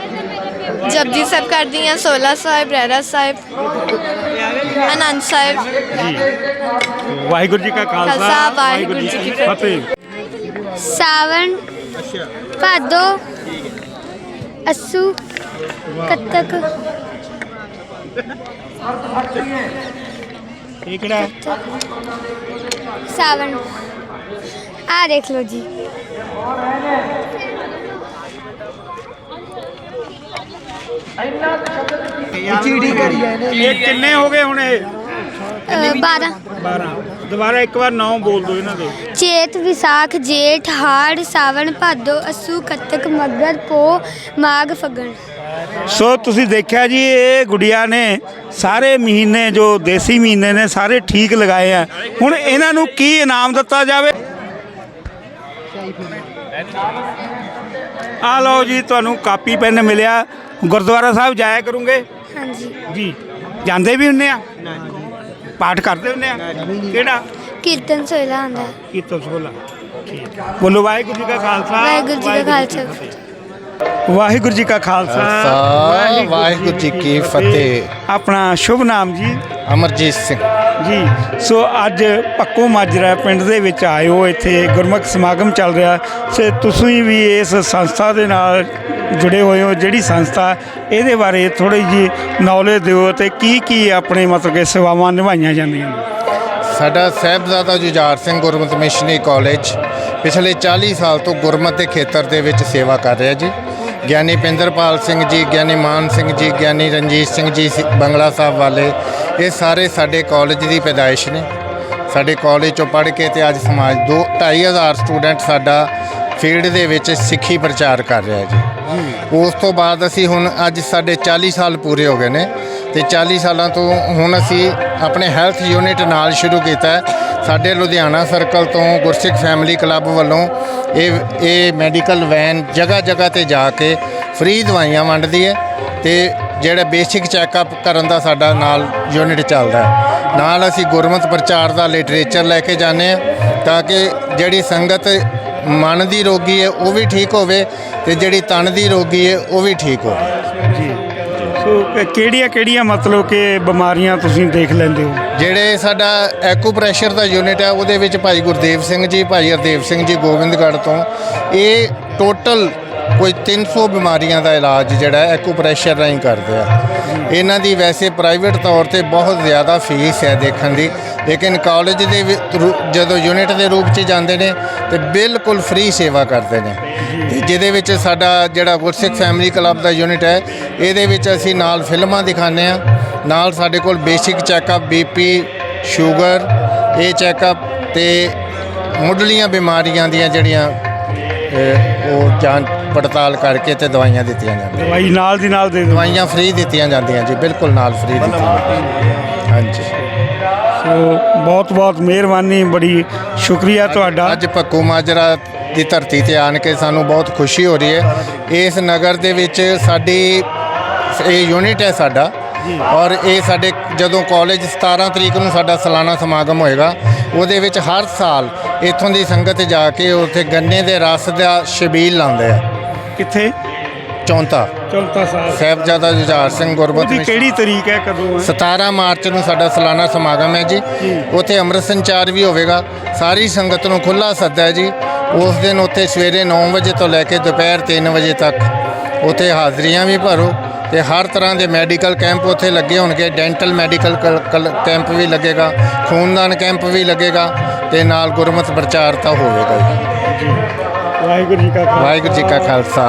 S4: ਜਪਜੀ ਸਾਹਿਬ ਕਰਦੀ ਹਾਂ 16 ਸਾਹਿਬ ਰਹਿਰਾ ਸਾਹਿਬ ਆਨੰਦ ਸਾਹਿਬ।
S1: ਵਾਹਿਗੁਰੂ ਜੀ ਕਾ ਖਾਲਸਾ
S4: ਖਾਲਸਾ, ਵਾਹਿਗੁਰੂ ਜੀ ਕੀ
S1: ਫਤਿਹ।
S4: ਸਾਵਣ ਭਾਦੋ ਅਸੂ ਕੱਤਕ।
S1: ਇਹ ਕਿਹੜਾ ਹੈ?
S4: ਸਾਵਣ। ਆ ਦੇਖ ਲਓ ਜੀ।
S1: ਇਹ ਕਿੰਨੇ ਹੋ ਗਏ ਹੁਣ ਇਹ?
S4: 12
S1: 12 ਦੁਬਾਰਾ ਇੱਕ ਵਾਰ ਨਾਮ ਬੋਲ ਦਿਓ ਇਹਨਾਂ ਦੇ।
S4: ਚੇਤ ਵਿਸਾਖ ਜੇਠ ਹਾੜ ਸਾਵਣ ਭਾਦੋ ਅਸੂ ਕੱਤਕ ਮੱਗਰ ਪੋ ਮਾਘ ਫਗਣ।
S1: ਸੋ ਤੁਸੀਂ ਦੇਖਿਆ ਜੀ ਇਹ ਗੁੜੀਆ ਨੇ ਸਾਰੇ ਮਹੀਨੇ ਜੋ ਦੇਸੀ ਮਹੀਨੇ ਨੇ ਸਾਰੇ ਠੀਕ ਲਗਾਏ ਆ। ਹੁਣ ਇਹਨਾਂ ਨੂੰ ਕੀ ਇਨਾਮ ਦਿੱਤਾ ਜਾਵੇ? ਆ ਲਓ ਜੀ ਤੁਹਾਨੂੰ ਕਾਪੀ ਪੈਨ ਮਿਲਿਆ। ਗੁਰਦੁਆਰਾ ਸਾਹਿਬ ਜਾਇਆ ਕਰੋਗੇ?
S4: ਹਾਂਜੀ।
S1: ਜੀ ਜਾਂਦੇ ਵੀ ਹੁੰਨੇ ਆ? ਪਾਠ ਕਰਦੇ ਹੁੰਨੇ ਆ? ਕਿਹੜਾ?
S4: ਕੀਰਤਨ ਸੋਇਲਾ ਆਂਦਾ
S1: ਕੀਰਤਨ ਠੀਕ। ਬੋਲੋ ਵਾਹਿਗੁਰੂ ਜੀ ਕਾ ਖਾਲਸਾ
S4: ਵਾਹਿਗੁਰੂ ਜੀ ਕਾ ਖਾਲਸਾ।
S1: ਵਾਹਿਗੁਰੂ ਜੀ ਕਾ
S5: ਖਾਲਸਾ। ਵਾਹਿਗੁਰੂ ਜੀ ਕੀ ਫਤਿਹ।
S1: ਆਪਣਾ ਸ਼ੁਭ ਨਾਮ ਜੀ।
S5: ਅਮਰਜੀਤ ਸਿੰਘ।
S1: ਜੀ ਸੋ ਅੱਜ ਪੱਕੋ ਮਾਜਰਾ ਪਿੰਡ ਦੇ ਵਿੱਚ ਆਇਓ ਇੱਥੇ ਗੁਰਮੁਖ ਸਮਾਗਮ ਚੱਲ ਰਿਹਾ ਸੇ ਤੁਸੀਂ ਵੀ ਇਸ ਸੰਸਥਾ ਦੇ ਨਾਲ ਜੁੜੇ ਹੋਏ ਹੋ ਜਿਹੜੀ ਸੰਸਥਾ ਇਹਦੇ ਬਾਰੇ ਥੋੜੀ ਜੀ ਨੌਲੇਜ ਦਿਓ ਤੇ ਕੀ ਕੀ ਆਪਣੇ ਮਤਲਬ ਕਿ ਸੇਵਾਵਾਂ ਨਿਭਾਈਆਂ ਜਾਂਦੀਆਂ ਨੇ?
S5: ਸਾਡਾ ਸਾਹਿਬਜ਼ਾਦਾ ਜੁਝਾਰ ਸਿੰਘ ਗੁਰਮਤਿ ਮਿਸ਼ਨਰੀ ਕਾਲਜ ਪਿਛਲੇ 40 ਸਾਲ ਤੋਂ ਗੁਰਮਤਿ ਦੇ ਖੇਤਰ ਦੇ ਵਿੱਚ ਸੇਵਾ ਕਰ ਰਿਹਾ ਜੀ। ਗਿਆਨੀ ਪਿੰਦਰਪਾਲ ਸਿੰਘ ਜੀ, ਗਿਆਨੀ ਮਾਨ ਸਿੰਘ ਜੀ, ਗਿਆਨੀ ਰਣਜੀਤ ਸਿੰਘ ਜੀ, ਸੀ- ਬੰਗਲਾ ਸਾਹਿਬ ਵਾਲੇ, ਇਹ ਸਾਰੇ ਸਾਡੇ ਕਾਲਜ ਦੀ ਪੈਦਾਇਸ਼ ਨੇ। ਸਾਡੇ ਕਾਲਜ ਚੋਂ ਪੜ੍ਹ ਕੇ ਤੇ ਅੱਜ ਸਮਾਜ ਦੋ 2500 ਸਟੂਡੈਂਟ ਸਾਡਾ ਫੀਲਡ ਦੇ ਵਿੱਚ ਸਿੱਖੀ ਪ੍ਰਚਾਰ ਕਰ ਰਿਹਾ ਜੀ। ਉਸ ਤੋਂ ਬਾਅਦ ਅਸੀਂ ਹੁਣ ਅੱਜ ਸਾਡੇ 40 ਸਾਲ ਪੂਰੇ ਹੋ ਗਏ ਨੇ ਤੇ 40 ਸਾਲਾਂ ਤੋਂ ਹੁਣ ਅਸੀਂ ਆਪਣੇ ਹੈਲਥ ਯੂਨਿਟ ਨਾਲ ਸ਼ੁਰੂ ਕੀਤਾ ਸਾਡੇ ਲੁਧਿਆਣਾ ਸਰਕਲ ਤੋਂ ਗੁਰਸਿੱਖ ਫੈਮਿਲੀ ਕਲੱਬ ਵੱਲੋਂ ਇਹ ਇਹ ਮੈਡੀਕਲ ਵੈਨ ਜਗ੍ਹਾ ਜਗ੍ਹਾ ਤੇ ਜਾ ਕੇ ਫ੍ਰੀ ਦਵਾਈਆਂ ਵੰਡਦੀ ਹੈ ਤੇ ਜਿਹੜਾ ਬੇਸਿਕ ਚੈੱਕਅਪ ਕਰਨ ਦਾ ਸਾਡਾ ਨਾਲ ਯੂਨਿਟ ਚੱਲਦਾ ਹੈ। ਨਾਲ ਅਸੀਂ ਗੁਰਮਤ ਪ੍ਰਚਾਰ ਦਾ ਲਿਟਰੇਚਰ ਲੈ ਕੇ ਜਾਂਦੇ ਆ ਤਾਂ ਕਿ ਜਿਹੜੀ ਸੰਗਤ ਮਨ ਦੀ ਰੋਗੀ ਹੈ ਉਹ ਵੀ ਠੀਕ ਹੋਵੇ ਤੇ ਜਿਹੜੀ ਤਨ ਦੀ ਰੋਗੀ ਹੈ ਉਹ ਵੀ ਠੀਕ ਹੋਵੇ।
S1: ਸੋ ਕਿਹੜੀਆਂ ਕਿਹੜੀਆਂ ਮਤਲਬ ਕਿ ਬਿਮਾਰੀਆਂ ਤੁਸੀਂ ਦੇਖ ਲੈਂਦੇ ਹੋ?
S5: ਜਿਹੜੇ ਸਾਡਾ ਐਕੂਪ੍ਰੈਸ਼ਰ ਦਾ ਯੂਨਿਟ ਹੈ ਉਹਦੇ ਵਿੱਚ ਭਾਈ ਗੁਰਦੇਵ ਸਿੰਘ ਜੀ, ਭਾਈ ਹਰਦੇਵ ਸਿੰਘ ਜੀ ਗੋਬਿੰਦਗੜ੍ਹ ਤੋਂ। ਇਹ ਟੋਟਲ ਕੋਈ 300 ਬਿਮਾਰੀਆਂ ਦਾ ਇਲਾਜ ਜਿਹੜਾ ਐਕੂਪ੍ਰੈਸ਼ਰ ਰਾਹੀਂ ਕਰਦੇ ਆ। ਇਹਨਾਂ ਦੀ ਵੈਸੇ ਪ੍ਰਾਈਵੇਟ ਤੌਰ ਤੇ ਬਹੁਤ ਜ਼ਿਆਦਾ ਫੀਸ ਹੈ ਦੇਖਣ ਦੀ। ਲੇਕਿਨ ਕਾਲਜ ਦੇ ਵਿੱਚ ਰੂ- ਜਦੋਂ ਯੂਨਿਟ ਦੇ ਰੂਪ 'ਚ ਜਾਂਦੇ ਨੇ ਤੇ ਬਿਲਕੁਲ ਫ੍ਰੀ ਸੇਵਾ ਕਰਦੇ ਨੇ। ਤੇ ਜਿਹਦੇ ਵਿੱਚ ਸਾਡਾ ਜਿਹੜਾ ਗੁਰਸਿੱਖ ਫੈਮਿਲੀ ਕਲੱਬ ਦਾ ਯੂਨਿਟ ਹੈ ਇਹਦੇ ਵਿੱਚ ਅਸੀਂ ਨਾਲ ਫਿਲਮਾਂ ਦਿਖਾਉਂਦੇ ਆ ਨਾਲ ਸਾਡੇ ਕੋਲ ਬੇਸਿਕ ਚੈੱਕਅਪ ਬੀਪੀ ਸ਼ੂਗਰ ਇਹ ਚੈੱਕਅਪ ਤੇ ਮੁੱਢਲੀਆਂ ਬਿਮਾਰੀਆਂ ਦੀਆਂ ਜਿਹੜੀਆਂ ਅਹ, ਉਹ ਜਾਂਚ ਪੜਤਾਲ ਕਰਕੇ ਤੇ ਦਵਾਈਆਂ ਦਿੱਤੀਆਂ ਜਾਂਦੀਆਂ।
S1: ਦਵਾਈ ਨਾਲ ਦੀ ਨਾਲ ਦੇ ਦਿਓ।
S5: ਦਵਾਈਆਂ ਫ੍ਰੀ ਦਿੱਤੀਆਂ ਜਾਂਦੀਆਂ ਜੀ ਬਿਲਕੁਲ ਨਾਲ ਫ੍ਰੀ ਦਿੱਤੀਆਂ ਹਾਂਜੀ।
S1: ਸੋ ਬਹੁਤ ਬਹੁਤ ਮਿਹਰਬਾਨੀ ਬੜੀ ਸ਼ੁਕਰੀਆ ਤੁਹਾਡਾ।
S5: ਅੱਜ ਭੱਕੂ ਮਾਜਰਾ ਦੀ ਧਰਤੀ ਤੇ ਆਣ ਕੇ ਸਾਨੂੰ ਬਹੁਤ ਖੁਸ਼ੀ ਹੋ ਰਹੀ ਹੈ। ਇਸ ਨਗਰ ਦੇ ਵਿੱਚ ਸਾਡੀ ਇਹ ਯੂਨਿਟ ਹੈ ਸਾਡਾ ਔਰ ਇਹ ਸਾਡੇ ਜਦੋਂ ਕਾਲਜ 17 ਤਰੀਕ ਨੂੰ ਸਾਡਾ ਸਾਲਾਨਾ ਸਮਾਗਮ ਹੋਏਗਾ ਉਹਦੇ ਵਿੱਚ ਹਰ ਸਾਲ ਇੱਥੋਂ ਦੀ ਸੰਗਤ ਜਾ ਕੇ ਉੱਥੇ ਗੰਨੇ ਦੇ ਰਸ ਦਾ ਛਬੀਲ ਲਾਉਂਦੇ ਆ।
S1: ਕਿੱਥੇ?
S5: ਚੌਂਤਾ।
S1: ਚੌਂਤਾ ਸਾਹਿਬ।
S5: ਸਾਹਿਬਜ਼ਾਦਾ ਜੁਝਾਰ ਸਿੰਘ ਗੁਰਬਤ
S1: ਉਹਦੀ ਕਿਹੜੀ ਤਰੀਕ ਹੈ ਕਦੋਂ ਹੈ?
S5: 17 ਮਾਰਚ ਨੂੰ ਸਾਡਾ ਸਾਲਾਨਾ ਸਮਾਗਮ ਹੈ ਜੀ। ਉੱਥੇ ਅੰਮ੍ਰਿਤ ਸੰਚਾਰ ਵੀ ਹੋਵੇਗਾ। ਸਾਰੀ ਸੰਗਤ ਨੂੰ ਖੁੱਲਾ ਸੱਦਾ ਹੈ ਜੀ। ਉਸ ਦਿਨ ਉੱਥੇ ਸਵੇਰੇ 9 ਵਜੇ ਤੋਂ ਲੈ ਕੇ ਦੁਪਹਿਰ 3 ਵਜੇ ਤੱਕ ਉੱਥੇ ਹਾਜ਼ਰੀਆਂ ਵੀ ਭਰੋ ਤੇ ਹਰ ਤਰ੍ਹਾਂ ਦੇ ਮੈਡੀਕਲ ਕੈਂਪ ਉੱਥੇ ਲੱਗੇ ਹੋਣਗੇ। ਡੈਂਟਲ ਮੈਡੀਕਲ ਕੈਂਪ ਵੀ ਲੱਗੇਗਾ। ਖੂਨਦਾਨ ਕੈਂਪ ਵੀ ਲੱਗੇਗਾ ਤੇ ਨਾਲ ਗੁਰਮਤਿ ਪ੍ਰਚਾਰ ਤਾਂ ਹੋਵੇਗਾ ਜੀ।
S1: ਵਾਹਿਗੁਰੂ ਜੀ ਕਾ ਖਾਲਸਾ।
S5: ਵਾਹਿਗੁਰੂ ਜੀ ਕਾ ਖਾਲਸਾ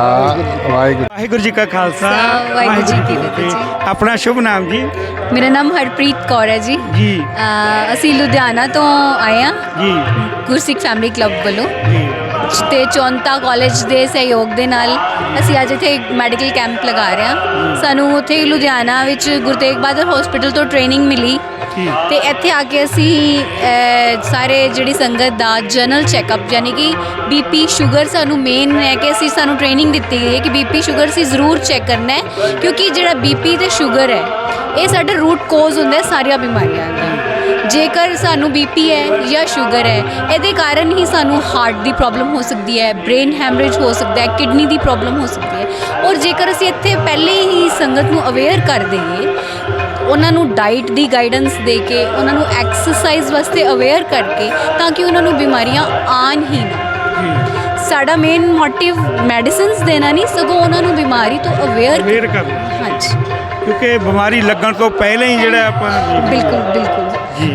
S5: ਵਾਹਿਗੁਰੂ
S1: ਵਾਹਿਗੁਰੂ ਜੀ ਕਾ ਖਾਲਸਾ
S6: ਵਾਹਿਗੁਰੂ ਜੀ ਕੀ ਫਤਿਹ ਜੀ।
S1: ਆਪਣਾ ਸ਼ੁਭ ਨਾਮ ਜੀ।
S6: ਮੇਰਾ ਨਾਮ ਹਰਪ੍ਰੀਤ ਕੌਰ ਹੈ ਜੀ।
S1: ਜੀ।
S6: ਅਸੀਂ ਲੁਧਿਆਣਾ ਤੋਂ ਆਏ ਹਾਂ।
S1: ਜੀ।
S6: ਗੁਰਸਿੱਖ ਫੈਮਿਲੀ ਕਲੱਬ ਵੱਲੋਂ।
S1: ਜੀ।
S6: ਤੇ ਚੌਂਤਾ ਕਾਲਜ ਦੇ ਸਹਿਯੋਗ ਦੇ ਨਾਲ ਅਸੀਂ ਅੱਜ ਇੱਥੇ ਇੱਕ ਮੈਡੀਕਲ ਕੈਂਪ ਲਗਾ ਰਹੇ ਹਾਂ। ਸਾਨੂੰ ਉੱਥੇ ਲੁਧਿਆਣਾ ਵਿੱਚ ਗੁਰੂ ਤੇਗ ਬਹਾਦਰ ਹਸਪੀਟਲ ਤੋਂ ਟ੍ਰੇਨਿੰਗ ਮਿਲੀ। ਤੇ ਇੱਥੇ ਆ ਕੇ ਅਸੀਂ ਸਾਰੇ ਜਿਹੜੀ ਸੰਗਤ ਦਾ ਜਨਰਲ ਚੈੱਕਅਪ ਯਾਨੀ ਕਿ ਬੀਪੀ ਸ਼ੂਗਰ ਸਾਨੂੰ ਮੇਨ ਹੈ ਕਿ ਅਸੀਂ ਸਾਨੂੰ ਟ੍ਰੇਨਿੰਗ ਦਿੱਤੀ ਗਈ ਹੈ ਕਿ ਬੀਪੀ ਸ਼ੂਗਰ ਅਸੀਂ ਜ਼ਰੂਰ ਚੈੱਕ ਕਰਨਾ ਹੈ। ਕਿਉਂਕਿ ਜਿਹੜਾ ਬੀਪੀ ਤੇ ਸ਼ੂਗਰ ਹੈ ਇਹ ਸਾਡਾ ਰੂਟ ਕੋਜ਼ ਹੁੰਦਾ ਹੈ ਸਾਰੀਆਂ ਬਿਮਾਰੀਆਂ ਦਾ। ਜੇਕਰ ਸਾਨੂੰ ਬੀਪੀ ਹੈ ਜਾਂ ਸ਼ੂਗਰ ਹੈ ਇਹਦੇ ਕਾਰਨ ਹੀ ਸਾਨੂੰ ਹਾਰਟ ਦੀ ਪ੍ਰੋਬਲਮ ਹੋ ਸਕਦੀ ਹੈ ਬ੍ਰੇਨ ਹੈਮਰੇਜ ਹੋ ਸਕਦਾ ਹੈ ਕਿਡਨੀ ਦੀ ਪ੍ਰੋਬਲਮ ਹੋ ਸਕਦੀ ਹੈ। ਔਰ ਜੇਕਰ ਅਸੀਂ ਇੱਥੇ ਪਹਿਲੇ ਹੀ ਸੰਗਤ ਨੂੰ ਅਵੇਅਰ ਕਰ ਦਈਏ ਉਹਨਾਂ ਨੂੰ ਡਾਈਟ ਦੀ ਗਾਈਡੈਂਸ ਦੇ ਕੇ ਉਹਨਾਂ ਨੂੰ ਐਕਸਰਸਾਈਜ਼ ਵਾਸਤੇ ਅਵੇਅਰ ਕਰਕੇ ਤਾਂ ਕਿ ਉਹਨਾਂ ਨੂੰ ਬਿਮਾਰੀਆਂ ਆਣ ਹੀ ਨਾ। ਸਾਡਾ ਮੇਨ ਮੋਟਿਵ ਮੈਡੀਸਿਨਸ ਦੇਣਾ ਨਹੀਂ ਸਗੋਂ ਉਹਨਾਂ ਨੂੰ ਬਿਮਾਰੀ ਤੋਂ ਅਵੇਅਰ
S1: ਵੇਰ ਕਰ
S6: ਹਾਂਜੀ।
S1: ਕਿਉਂਕਿ ਬਿਮਾਰੀ ਲੱਗਣ ਤੋਂ ਪਹਿਲਾਂ ਹੀ ਜਿਹੜਾ ਆਪਾਂ
S6: ਬਿਲਕੁਲ। ਬਿਲਕੁਲ।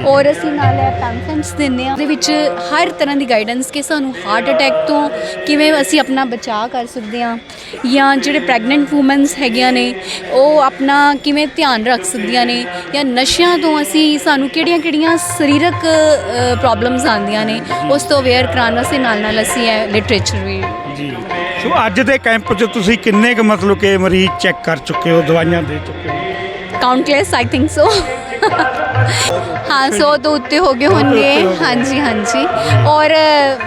S6: ਔਰ ਅਸੀਂ ਨਾਲ ਇਹ ਪੈਂਫਲੇਟਸ ਦਿੰਦੇ ਆ ਉਹਦੇ ਵਿੱਚ ਹਰ ਤਰ੍ਹਾਂ ਦੀ ਗਾਈਡੈਂਸ ਕਿ ਸਾਨੂੰ ਹਾਰਟ ਅਟੈਕ ਤੋਂ ਕਿਵੇਂ ਅਸੀਂ ਆਪਣਾ ਬਚਾਅ ਕਰ ਸਕਦੇ ਹਾਂ ਜਾਂ ਜਿਹੜੇ ਪ੍ਰੈਗਨੈਂਟ ਔਮਨਸ ਹੈਗੀਆਂ ਨੇ ਉਹ ਆਪਣਾ ਕਿਵੇਂ ਧਿਆਨ ਰੱਖ ਸਕਦੀਆਂ ਨੇ ਜਾਂ ਨਸ਼ਿਆਂ ਤੋਂ ਅਸੀਂ ਸਾਨੂੰ ਕਿਹੜੀਆਂ-ਕਿਹੜੀਆਂ ਸਰੀਰਕ ਪ੍ਰੋਬਲਮਸ ਆਉਂਦੀਆਂ ਨੇ ਉਸ ਤੋਂ ਅਵੇਅਰ ਕਰਾਉਣ ਵਾਸਤੇ ਨਾਲ ਨਾਲ ਅਸੀਂ ਇਹ ਲਿਟਰੇਚਰ ਵੀ
S1: ਜੀ। ਸੋ ਅੱਜ ਦੇ ਕੈਂਪ 'ਚ ਤੁਸੀਂ ਕਿੰਨੇ ਕੁ ਮਤਲਬ ਕਿ ਮਰੀਜ਼ ਚੈੱਕ ਕਰ ਚੁੱਕੇ ਹੋ ਦਵਾਈਆਂ ਦੇ ਚੁੱਕੇ ਹੋ?
S6: ਕਾਊਂਟਲੈਸ ਆਈ ਥਿੰਕ ਸੋ ਹਾਂ ਸੋ ਤੋਂ ਉੱਤੇ ਹੋ ਗਏ ਹੋਣਗੇ। ਹਾਂਜੀ ਹਾਂਜੀ। ਔਰ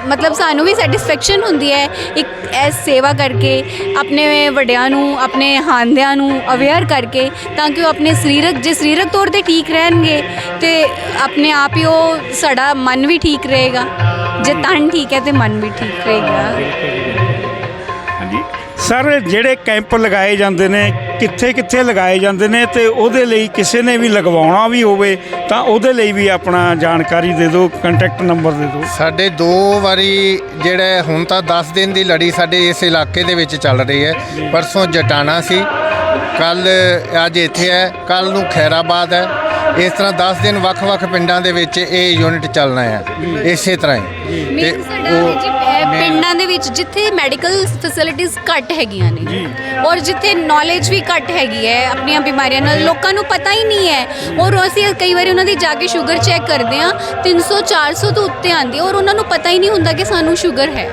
S6: ਮਤਲਬ ਸਾਨੂੰ ਵੀ ਸੈਟੀਸਫੈਕਸ਼ਨ ਹੁੰਦੀ ਹੈ ਇੱਕ ਐਸ ਸੇਵਾ ਕਰਕੇ ਆਪਣੇ ਵੱਡਿਆਂ ਨੂੰ ਆਪਣੇ ਹਾਂਦਿਆਂ ਨੂੰ ਅਵੇਅਰ ਕਰਕੇ ਤਾਂ ਕਿ ਉਹ ਆਪਣੇ ਸਰੀਰਕ ਜੇ ਸਰੀਰਕ ਤੌਰ ਤੇ ਠੀਕ ਰਹਿਣਗੇ ਤੇ ਆਪਣੇ ਆਪ ਹੀ ਉਹ ਸਾਡਾ ਮਨ ਵੀ ਠੀਕ ਰਹੇਗਾ। ਜੇ ਤਨ ਠੀਕ ਹੈ ਤੇ ਮਨ ਵੀ ਠੀਕ ਰਹੇਗਾ।
S1: ਸਰ ਜਿਹੜੇ ਕੈਂਪ ਲਗਾਏ ਜਾਂਦੇ ਨੇ ਕਿੱਥੇ ਕਿੱਥੇ ਲਗਾਏ ਜਾਂਦੇ ਨੇ ਤੇ ਉਹਦੇ ਲਈ ਕਿਸੇ ਨੇ ਵੀ ਲਗਵਾਉਣਾ ਵੀ ਹੋਵੇ ਤਾਂ ਉਹਦੇ ਲਈ ਵੀ ਆਪਣਾ ਜਾਣਕਾਰੀ ਦੇ ਦਿਓ ਕੰਟੈਕਟ ਨੰਬਰ ਦੇ ਦਿਓ।
S5: ਸਾਡੇ ਦੋ ਵਾਰੀ ਜਿਹੜਾ ਹੁਣ ਤਾਂ 10 ਦਿਨ ਦੀ ਲੜੀ ਸਾਡੇ ਇਸ ਇਲਾਕੇ ਦੇ ਵਿੱਚ ਚੱਲ ਰਹੀ ਹੈ। ਪਰਸੋਂ ਜਟਾਣਾ ਸੀ ਕੱਲ ਅੱਜ ਇੱਥੇ ਹੈ ਕੱਲ ਨੂੰ ਖੈਰਾਬਾਦ ਹੈ। ਇਸ ਤਰ੍ਹਾਂ 10 ਦਿਨ ਵੱਖ-ਵੱਖ ਪਿੰਡਾਂ ਦੇ ਵਿੱਚ ਇਹ ਯੂਨਿਟ ਚੱਲਣਾ ਹੈ। ਇਸੇ ਤਰ੍ਹਾਂ ਹੀ।
S6: ਮੇਨ ਸਾਡਾ ਹੈ ਜੀ ਅਹ, ਪਿੰਡਾਂ ਦੇ ਵਿੱਚ ਜਿੱਥੇ ਮੈਡੀਕਲ ਫੈਸਿਲਿਟੀਆਂ ਘੱਟ ਹੈਗੀਆਂ ਨੇ ਔਰ ਜਿੱਥੇ ਨੌਲੇਜ ਵੀ ਘੱਟ ਹੈਗੀ ਹੈ ਆਪਣੀਆਂ ਬਿਮਾਰੀਆਂ ਨਾਲ ਲੋਕਾਂ ਨੂੰ ਪਤਾ ਹੀ ਨਹੀਂ ਹੈ। ਔਰ ਅਸੀਂ ਕਈ ਵਾਰੀ ਉਹਨਾਂ ਦੀ ਜਾ ਕੇ ਸ਼ੂਗਰ ਚੈੱਕ ਕਰਦੇ ਆ 300 400 ਤੋਂ ਉੱਤੇ ਆਂਦੀ ਔਰ ਉਹਨਾਂ ਨੂੰ ਪਤਾ ਹੀ ਨਹੀਂ ਹੁੰਦਾ ਕਿ ਸਾਨੂੰ ਸ਼ੂਗਰ ਹੈ।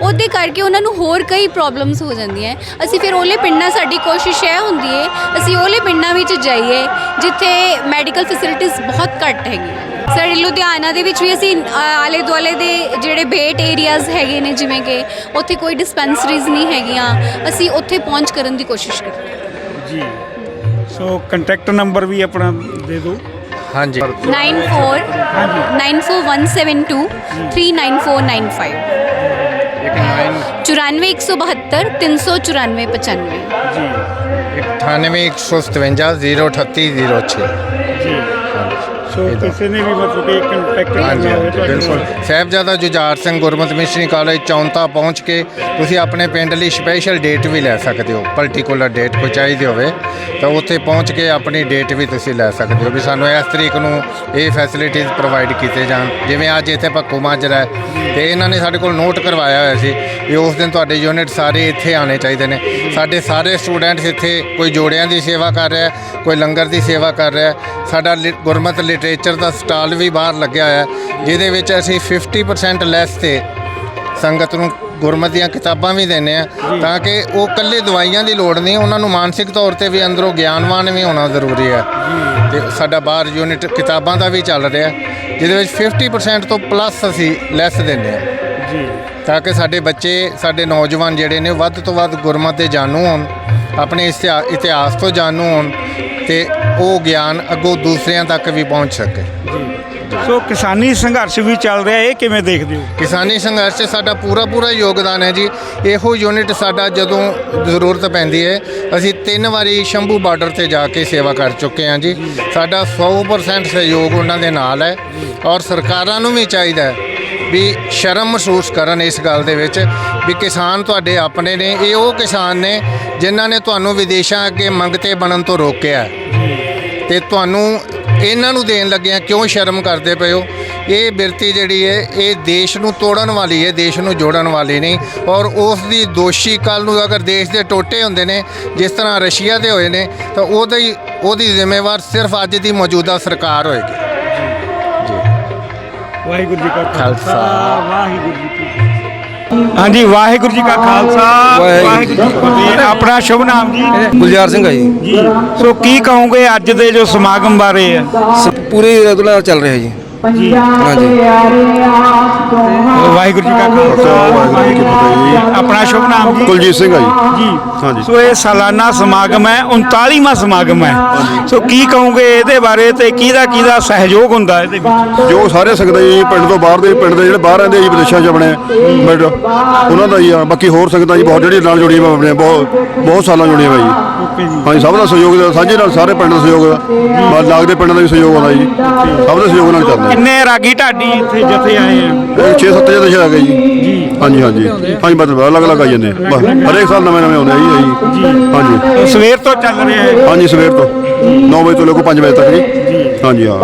S6: ਉਹਦੇ ਕਰਕੇ ਉਹਨਾਂ ਨੂੰ ਹੋਰ ਕਈ ਪ੍ਰੋਬਲਮਸ ਹੋ ਜਾਂਦੀਆਂ ਅਸੀਂ ਫਿਰ ਉਹਲੇ ਪਿੰਡਾਂ ਸਾਡੀ ਕੋਸ਼ਿਸ਼ ਇਹ ਹੁੰਦੀ ਹੈ ਅਸੀਂ ਉਹਲੇ ਪਿੰਡਾਂ ਵਿੱਚ ਜਾਈਏ ਜਿੱਥੇ ਮੈਡੀਕਲ ਫੈਸਿਲਿਟੀਆਂ ਬਹੁਤ ਘੱਟ ਹੈਗੀਆਂ ਸਾਡੇ ਲੁਧਿਆਣਾ ਦੇ ਵਿੱਚ ਵੀ ਅਸੀਂ ਆਲੇ ਦੁਆਲੇ ਦੇ ਜਿਹੜੇ ਬੇਟ ਏਰੀਆਜ਼ ਹੈਗੇ ਨੇ ਜਿਵੇਂ ਕਿ ਉੱਥੇ ਕੋਈ ਡਿਸਪੈਂਸਰੀਜ਼ ਨਹੀਂ ਹੈਗੀਆਂ ਅਸੀਂ ਉੱਥੇ ਪਹੁੰਚ ਕਰਨ ਦੀ ਕੋਸ਼ਿਸ਼ ਕਰਦੇ ਹਾਂ।
S1: ਜੀ। ਸੋ ਕੰਟੈਕਟ ਨੰਬਰ ਵੀ ਆਪਣਾ ਦੇ ਦਿਓ।
S5: ਹਾਂਜੀ।
S6: 94 94172 39495
S5: ਇੱਕ 9
S6: 94172 39495
S1: ਜੀ।
S5: 98
S1: ਸੋ
S5: ਇਹਦਾ।
S1: ਕਿਸੇ ਨੇ ਵੀ ਮਤਲਬ ਕਿ ਕੰਟੈਕਟ
S5: ਹਾਂਜੀ
S1: ਕਰਨਾ ਹੋਵੇ
S5: ਹਾਂਜੀ
S1: ਤੁਹਾਡੇ
S5: ਬਿਲਕੁਲ
S1: ਨਾਲ।
S5: ਸਾਹਿਬਜ਼ਾਦਾ ਜੁਝਾਰ ਸਿੰਘ ਗੁਰਮਤ ਮਿਸ਼ਨਰੀ ਕਾਲਜ ਚੌਂਤਾ ਪਹੁੰਚ ਕੇ ਤੁਸੀਂ ਆਪਣੇ ਪਿੰਡ ਲਈ ਸਪੈਸ਼ਲ ਡੇਟ ਵੀ ਲੈ ਸਕਦੇ ਹੋ ਪਰਟੀਕੁਲਰ ਡੇਟ ਕੋਈ ਚਾਹੀਦੀ ਹੋਵੇ ਤਾਂ ਉੱਥੇ ਪਹੁੰਚ ਕੇ ਆਪਣੀ ਡੇਟ ਵੀ ਤੁਸੀਂ ਲੈ ਸਕਦੇ ਹੋ ਵੀ ਸਾਨੂੰ ਇਸ ਤਰੀਕ ਨੂੰ ਇਹ ਫੈਸਿਲਿਟੀਜ਼ ਪ੍ਰੋਵਾਈਡ ਕੀਤੇ ਜਾਣ ਜਿਵੇਂ ਅੱਜ ਇੱਥੇ ਭੱਕੂ ਮਾਜਰਾ ਹੈ ਤੇ ਇਹਨਾਂ ਨੇ ਸਾਡੇ ਕੋਲ ਨੋਟ ਕਰਵਾਇਆ ਹੋਇਆ ਸੀ ਵੀ ਉਸ ਦਿਨ ਤੁਹਾਡੇ ਯੂਨਿਟ ਸਾਰੇ ਇੱਥੇ ਆਣੇ ਚਾਹੀਦੇ ਨੇ ਸਾਡੇ ਸਾਰੇ ਸਟੂਡੈਂਟਸ ਇੱਥੇ ਕੋਈ ਜੋੜਿਆਂ ਦੀ ਸੇਵਾ ਕਰ ਰਿਹਾ ਹੈ, ਕੋਈ ਲੰਗਰ ਦੀ ਸੇਵਾ ਕਰ ਰਿਹਾ ਹੈ। ਸਾਡਾ ਲਿ- ਗੁਰਮਤ ਲਿਟਰੇਚਰ ਦਾ ਸਟਾਲ ਵੀ ਬਾਹਰ ਲੱਗਿਆ ਹੋਇਆ ਹੈ, ਜਿਹਦੇ ਵਿੱਚ ਅਸੀਂ 50% ਲੈਸ ਤੇ ਸੰਗਤ ਨੂੰ ਗੁਰਮਤ ਦੀਆਂ ਕਿਤਾਬਾਂ ਵੀ ਦਿੰਦੇ ਆ ਤਾਂ ਕਿ ਉਹ ਇਕੱਲੇ ਦਵਾਈਆਂ ਦੀ ਲੋੜ ਨਹੀਂ ਉਹਨਾਂ ਨੂੰ ਮਾਨਸਿਕ ਤੌਰ ਤੇ ਵੀ ਅੰਦਰੋਂ ਗਿਆਨਵਾਨ ਵੀ ਹੋਣਾ ਜ਼ਰੂਰੀ ਹੈ। ਤੇ ਸਾਡਾ ਬਾਹਰ ਯੂਨਿਟ ਕਿਤਾਬਾਂ ਦਾ ਵੀ ਚੱਲ ਰਿਹਾ ਜਿਹਦੇ ਵਿੱਚ 50% ਤੋਂ ਪਲੱਸ ਅਸੀਂ ਲੈਸ ਦਿੰਦੇ ਆ
S1: ਜੀ।
S5: ਤਾਂ ਕਿ ਸਾਡੇ ਬੱਚੇ ਸਾਡੇ ਨੌਜਵਾਨ ਜਿਹੜੇ ਨੇ ਵੱਧ ਤੋਂ ਵੱਧ ਗੁਰਮਤ ਦੇ ਜਾਣੂ ਹੋਣ ਆਪਣੇ ਇਤਿਹਾ- ਇਤਿਹਾਸ ਤੋਂ ਜਾਣੂ ਹੋਣ ਤੇ ਉਹ ਗਿਆਨ ਅੱਗੋਂ ਦੂਸਰਿਆਂ ਤੱਕ ਵੀ ਪਹੁੰਚ ਸਕੇ।
S1: ਸੋ ਕਿਸਾਨੀ ਸੰਘਰਸ਼ ਵੀ ਚੱਲ ਰਿਹਾ ਇਹ ਕਿਵੇਂ ਦੇਖਦੇ ਹੋ?
S5: ਕਿਸਾਨੀ ਸੰਘਰਸ਼ 'ਚ ਸਾਡਾ ਪੂਰਾ ਪੂਰਾ ਯੋਗਦਾਨ ਹੈ ਜੀ। ਇਹੋ ਯੂਨਿਟ ਸਾਡਾ ਜਦੋਂ ਜ਼ਰੂਰਤ ਪੈਂਦੀ ਹੈ ਅਸੀਂ ਤਿੰਨ ਵਾਰੀ ਸ਼ੰਭੂ ਬਾਰਡਰ ਤੇ ਜਾ ਕੇ ਸੇਵਾ ਕਰ ਚੁੱਕੇ ਹਾਂ ਜੀ। ਸਾਡਾ 100% ਸਹਿਯੋਗ ਉਹਨਾਂ ਦੇ ਨਾਲ ਹੈ ਔਰ ਸਰਕਾਰਾਂ ਨੂੰ ਵੀ ਚਾਹੀਦਾ ਹੈ ਵੀ ਸ਼ਰਮ ਮਹਿਸੂਸ ਕਰਨ ਇਸ ਗੱਲ ਦੇ ਵਿੱਚ ਵੀ ਕਿਸਾਨ ਤੁਹਾਡੇ ਆਪਣੇ ਨੇ ਇਹ ਉਹ ਕਿਸਾਨ ਨੇ ਜਿਨ੍ਹਾਂ ਨੇ ਤੁਹਾਨੂੰ ਵਿਦੇਸ਼ਾਂ ਅੱਗੇ ਮੰਗਤੇ ਬਣਨ ਤੋਂ ਰੋਕਿਆ ਹੈ। ਤੇ ਤੁਹਾਨੂੰ ਇਹਨਾਂ ਨੂੰ ਦੇਣ ਲੱਗਿਆ ਕਿਉਂ ਸ਼ਰਮ ਕਰਦੇ ਪਏ ਹੋ? ਇਹ ਬਿਰਤੀ ਜਿਹੜੀ ਹੈ ਇਹ ਦੇਸ਼ ਨੂੰ ਤੋੜਨ ਵਾਲੀ ਹੈ ਦੇਸ਼ ਨੂੰ ਜੋੜਨ ਵਾਲੀ ਨਹੀਂ। ਔਰ ਉਸ ਦੀ ਦੋਸ਼ੀ ਕੱਲ ਨੂੰ ਅਗਰ ਦੇਸ਼ ਦੇ ਟੋਟੇ ਹੁੰਦੇ ਨੇ ਜਿਸ ਤਰ੍ਹਾਂ ਰਸ਼ੀਆ ਦੇ ਹੋਏ ਨੇ ਤਾਂ ਉਹਦੀ ਉਹਦੀ ਜ਼ਿੰਮੇਵਾਰ ਸਿਰਫ ਅੱਜ ਦੀ ਮੌਜੂਦਾ ਸਰਕਾਰ ਹੋਏਗੀ।
S1: ਵਾਹਿਗੁਰੂ ਜੀ ਕਾ
S5: ਖਾਲਸਾ।
S1: ਵਾਹਿਗੁਰੂ ਜੀ ਕੀ ਹਾਂਜੀ ਵਾਹਿਗੁਰੂ ਜੀ ਕਾ ਖਾਲਸਾ ਵਾਹਿਗੁਰੂ ਜੀ ਕੀ ਫਤਿਹ। ਆਪਣਾ ਸ਼ੁਭ ਨਾਮ? ਜੀ
S7: ਗੁਲਜ਼ਾਰ ਸਿੰਘ ਆ ਜੀ।
S1: ਜੀ। ਸੋ ਕੀ ਕਹੋਗੇ ਅੱਜ ਦੇ ਜੋ ਸਮਾਗਮ ਬਾਰੇ ਹੈ?
S7: ਸ- ਪੂਰੀ ਰੈਗੂਲਰ ਚੱਲ ਰਿਹਾ ਜੀ। ਹਾਂਜੀ।
S1: ਵਾਹਿਗੁਰੂ ਜੀ ਕਾ ਖਾਲਸਾ ਵਾਹਿਗੁਰੂ ਜੀ ਕੀ ਫਤਿਹ। ਆਪਣਾ ਸ਼ੁਭ ਨਾਮ ਜੀ
S8: ਕੁਲਜੀਤ ਸਿੰਘ ਆ ਜੀ।
S1: ਜੀ।
S8: ਹਾਂਜੀ।
S1: ਸੋ ਇਹ ਸਾਲਾਨਾ ਸਮਾਗਮ ਹੈ 39ਵਾਂ ਸਮਾਗਮ ਹੈ। ਸੋ ਕੀ ਕਹੋਗੇ ਇਹਦੇ ਬਾਰੇ ਤੇ ਕਿਹਦਾ ਕਿਹਦਾ ਸਹਿਯੋਗ ਹੁੰਦਾ ਇਹਦੇ ਵਿੱਚ?
S8: ਜੋ ਸਾਰੇ ਸੰਗਤਾਂ ਜੀ ਪਿੰਡ ਤੋਂ ਬਾਹਰ ਦੇ ਪਿੰਡ ਦੇ ਜਿਹੜੇ ਬਾਹਰ ਰਹਿੰਦੇ ਜੀ ਵਿਦੇਸ਼ਾਂ 'ਚ ਆਪਣੇ ਬਟ ਉਹਨਾਂ ਦਾ ਹੀ ਆ। ਬਾਕੀ ਹੋਰ ਸੰਗਤਾਂ ਜੀ ਬਹੁਤ ਜਿਹੜੀਆਂ ਨਾਲ ਜੁੜੀਆਂ ਵਾ ਆਪਣੇ ਬਹੁਤ ਬਹੁਤ ਸਾਲਾਂ ਜੁੜੀਆਂ ਵਾ ਜੀ। ਹਾਂਜੀ ਸਭ ਦਾ ਸਹਿਯੋਗ ਦਾ ਸਾਂਝੇ ਨਾਲ ਸਾਰੇ ਪਿੰਡ ਦਾ ਸਹਿਯੋਗ ਦਾ ਲੱਗਦੇ ਪਿੰਡਾਂ ਦਾ ਵੀ ਸਹਿਯੋਗ ਆਉਂਦਾ ਜੀ। ਸਭ ਦੇ ਸਹਿਯੋਗ ਨਾਲ ਚੱਲਦਾ
S1: ਕਿੰਨੇ ਰਾਗੀ ਢਾਡੀ ਇੱਥੇ ਜਥੇ ਆਏ ਆ?
S8: ਇਹ 6-7 ਜਣੇ ਸ਼ਹਿਰ ਆ ਗਏ ਜੀ। ਹਾਂਜੀ ਹਾਂਜੀ। ਹਾਂਜੀ ਮਤਲਬ ਅਲੱਗ ਅਲੱਗ ਆ ਜਾਂਦੇ ਆ। ਬਸ ਹਰੇਕ ਸਾਲ ਨਵੇਂ ਨਵੇਂ ਆਉਂਦੇ ਆ ਜੀ ਹਾਂਜੀ।
S1: ਸਵੇਰ ਤੋਂ ਚੱਲ ਰਿਹਾ ਹੈ।
S8: ਹਾਂਜੀ ਸਵੇਰ ਤੋਂ। 9 ਵਜੇ ਤੋਂ ਲੈ ਕੇ 5 ਵਜੇ ਤੱਕ ਜੀ। ਹਾਂਜੀ ਹਾਂ।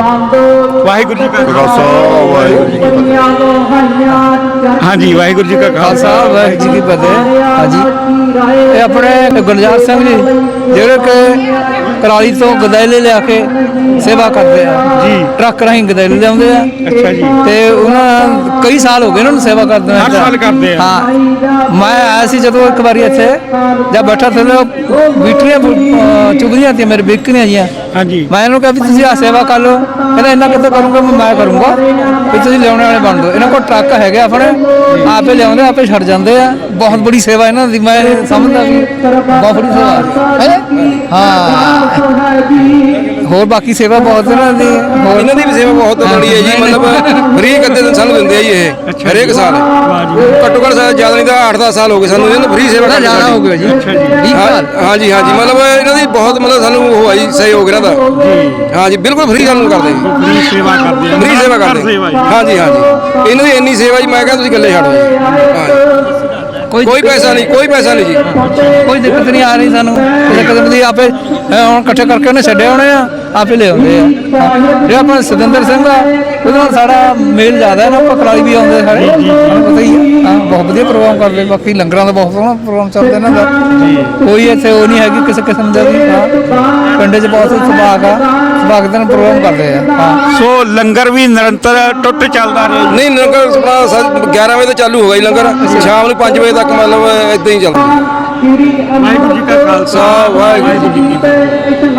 S1: ਵਾਹਿਗੁਰੂ ਜੀ ਕਾ
S8: ਖਾਲਸਾ। ਵਾਹਿਗੁਰੂ ਜੀ ਕੀ ਫਤਿਹ।
S1: ਹਾਂਜੀ ਵਾਹਿਗੁਰੂ ਜੀ ਕਾ ਖਾਲਸਾ
S7: ਖਾਲਸਾ ਵਾਹਿਗੁਰੂ ਜੀ ਕੀ ਫਤਿਹ। ਹਾਂਜੀ। ਇਹ ਆਪਣੇ ਗੁਲਜ਼ਾਰ ਸਿੰਘ ਜੀ ਜਿਹੜੇ ਕਿ ਕਰਾਲੀ ਤੋਂ ਗਦੈਲੇ ਲਿਆ ਕੇ ਸੇਵਾ ਕਰਦੇ ਆ।
S1: ਜੀ।
S7: ਟਰੱਕ ਰਾਹੀਂ ਗਦੈਲੇ ਲਿਆਉਂਦੇ ਆ।
S1: ਅੱਛਾ ਜੀ।
S7: ਤੇ ਉਹਨਾਂ ਕਈ ਸਾਲ ਹੋ ਗਏ ਉਹਨਾਂ ਨੂੰ ਸੇਵਾ ਕਰਦੇ
S1: ਹਰ ਸਾਲ ਕਰਦੇ ਆ।
S7: ਹਾਂ। ਮੈਂ ਆਇਆ ਸੀ ਜਦੋਂ ਇੱਕ ਵਾਰੀ ਇੱਥੇ ਜਦ ਬੈਠਾ ਥੱਲੇ ਬੀਟਰੀਆਂ ਅਹ, ਚੁਗਦੀਆਂ ਤੇ ਮੇਰੇ ਬਿਕਰੀਆਂ ਜੀਆਂ।
S1: ਹਾਂਜੀ।
S7: ਮੈਂ ਇਹਨੂੰ ਕਿਹਾ ਵੀ ਤੁਸੀਂ ਆ ਸੇਵਾ ਕਰ ਲਓ। ਕਹਿੰਦਾ ਇੰਨਾ ਕਿੱਥੇ ਕਰੂੰਗਾ? ਮੈਂ ਮੈਂ ਕਰੂੰਗਾ। ਵੀ ਤੁਸੀਂ ਲਿਆਉਣੇ ਵਾਲੇ ਬਣ ਦਿਓ ਇਹਨਾਂ ਕੋਲ ਟਰੱਕ ਹੈਗੇ ਆਪਣੇ। ਆਪੇ ਲਿਆਉਂਦੇ ਆਪੇ ਛੱਡ ਜਾਂਦੇ ਆ। ਬਹੁਤ ਬੜੀ ਸੇਵਾ ਇਹਨਾਂ ਦੀ ਮੈਂ ਸਮਝਦਾ ਵੀ ਬਹੁਤ ਬੜੀ ਸੇਵਾ। ਹੈ ਹਾਂ। ਹੋਰ ਬਾਕੀ ਸੇਵਾ ਬਹੁਤ ਇਹਨਾਂ ਦੀ। ਹੋਰ
S9: ਇਹਨਾਂ ਦੀ ਵੀ ਸੇਵਾ ਬਹੁਤ ਬੜੀ ਹੈ ਜੀ ਮਤਲਬ ਫ੍ਰੀ ਕੱਦੇ ਦਿਨ ਸਾਨੂੰ ਦਿੰਦੇ ਆ ਜੀ ਇਹ ਹਰੇਕ ਸਾਲ। ਘੱਟੋ ਘੱਟ ਜ਼ਿਆਦਾ ਨਹੀਂ ਤਾਂ 8-10 ਸਾਲ ਹੋ ਗਏ ਸਾਨੂੰ ਇਹਨਾਂ ਫ੍ਰੀ ਸੇਵਾ ਕਰਦੇ
S7: ਜ਼ਿਆਦਾ। ਹੋ ਗਿਆ ਜੀ। 20 ਸਾਲ
S9: ਹਾਂ- ਹਾਂਜੀ ਹਾਂਜੀ ਮਤਲਬ ਇਹਨਾਂ ਦੀ ਬਹੁਤ ਮਤਲਬ ਸਾਨੂੰ ਉਹ ਆ ਜੀ ਸਹਿਯੋਗ ਇਹਨਾਂ ਦਾ। ਹਾਂਜੀ ਬਿਲਕੁਲ ਫ੍ਰੀ ਸਾਨੂੰ ਕਰਦੇ ਜੀ।
S1: ਫ੍ਰੀ ਸੇਵਾ ਕਰਦੇ ਆ।
S9: ਫ੍ਰੀ ਸੇਵਾ ਕਰਦੇ
S1: ਸੇਵਾ ਜੀ।
S9: ਹਾਂਜੀ ਹਾਂਜੀ। ਇਹਨਾਂ ਦੀ ਇੰਨੀ ਸੇਵਾ ਜੀ ਮੈਂ ਕਹਿੰਦਾ ਤੁਸੀਂ ਗੱਲੇ ਛੱਡੋ ਜੀ। ਹਾਂਜੀ ਕੋਈ ਪੈਸਾ ਨਹੀਂ ਕੋਈ ਪੈਸਾ ਨਹੀਂ ਜੀ।
S7: ਕੋਈ ਦਿੱਕਤ ਨਹੀਂ ਆ ਰਹੀ ਸਾਨੂੰ। ਦਿੱਕਤ ਨਹੀਂ ਆਪੇ ਅਹ ਹੁਣ ਇਕੱਠੇ ਕਰਕੇ ਉਹਨੇ ਛੱਡੇ ਹੋਣੇ ਆ ਆਪੇ ਲੈ ਆਉਂਦੇ ਆ। ਜਿਹੜਾ ਆਪਣਾ ਸਤਿੰਦਰ ਸਿੰਘ ਆ ਉਹਦੇ ਸਾਡਾ ਮੇਲ ਜ਼ਿਆਦਾ ਹੈ ਨਾ ਆਪਾਂ ਕਲਾਲੀ ਵੀ ਆਉਂਦੇ ਸਾਰੇ ਤੁਹਾਨੂੰ ਪਤਾ ਹੀ ਬਹੁਤ ਵਧੀਆ ਪ੍ਰੋਗਰਾਮ ਕਰਦੇ ਬਾਕੀ ਲੰਗਰਾਂ ਦਾ ਬਹੁਤ ਸੋਹਣਾ ਪ੍ਰੋਗਰਾਮ ਚੱਲਦਾ ਇਹਨਾਂ ਦਾ। ਕੋਈ ਇੱਥੇ ਉਹ ਨਹੀਂ ਹੈਗੀ ਕਿਸੇ ਕਿਸਮ ਦਾ ਵੀ ਹਾਂ। ਪਿੰਡ 'ਚ ਬਹੁਤ ਸੁਭਾਗ ਆ ਸੁਭਾਗ ਦੇ ਨਾਲ ਪ੍ਰੋਗਰਾਮ ਕਰਦੇ ਆ। ਹਾਂ।
S1: ਸੋ ਲੰਗਰ ਵੀ ਨਿਰੰਤਰ ਟੁੱਟ ਚੱਲਦਾ ਰਿਹਾ
S9: ਨਹੀਂ ਲੰਗਰ ਆਪਣਾ ਸ- 11 ਵਜੇ ਤੋਂ ਚਾਲੂ ਹੋ ਗਿਆ ਜੀ ਲੰਗਰ। ਸ਼ਾਮ ਨੂੰ 5 ਵਜੇ ਤੱਕ ਮਤਲਬ ਇਦਾਂ ਹੀ ਚੱਲਦਾ।
S1: ਵਾਹਿਗੁਰੂ ਜੀ ਕਾ ਖਾਲਸਾ
S9: ਵਾਹਿਗੁਰੂ ਜੀ ਕੀ ਫਤਿਹ।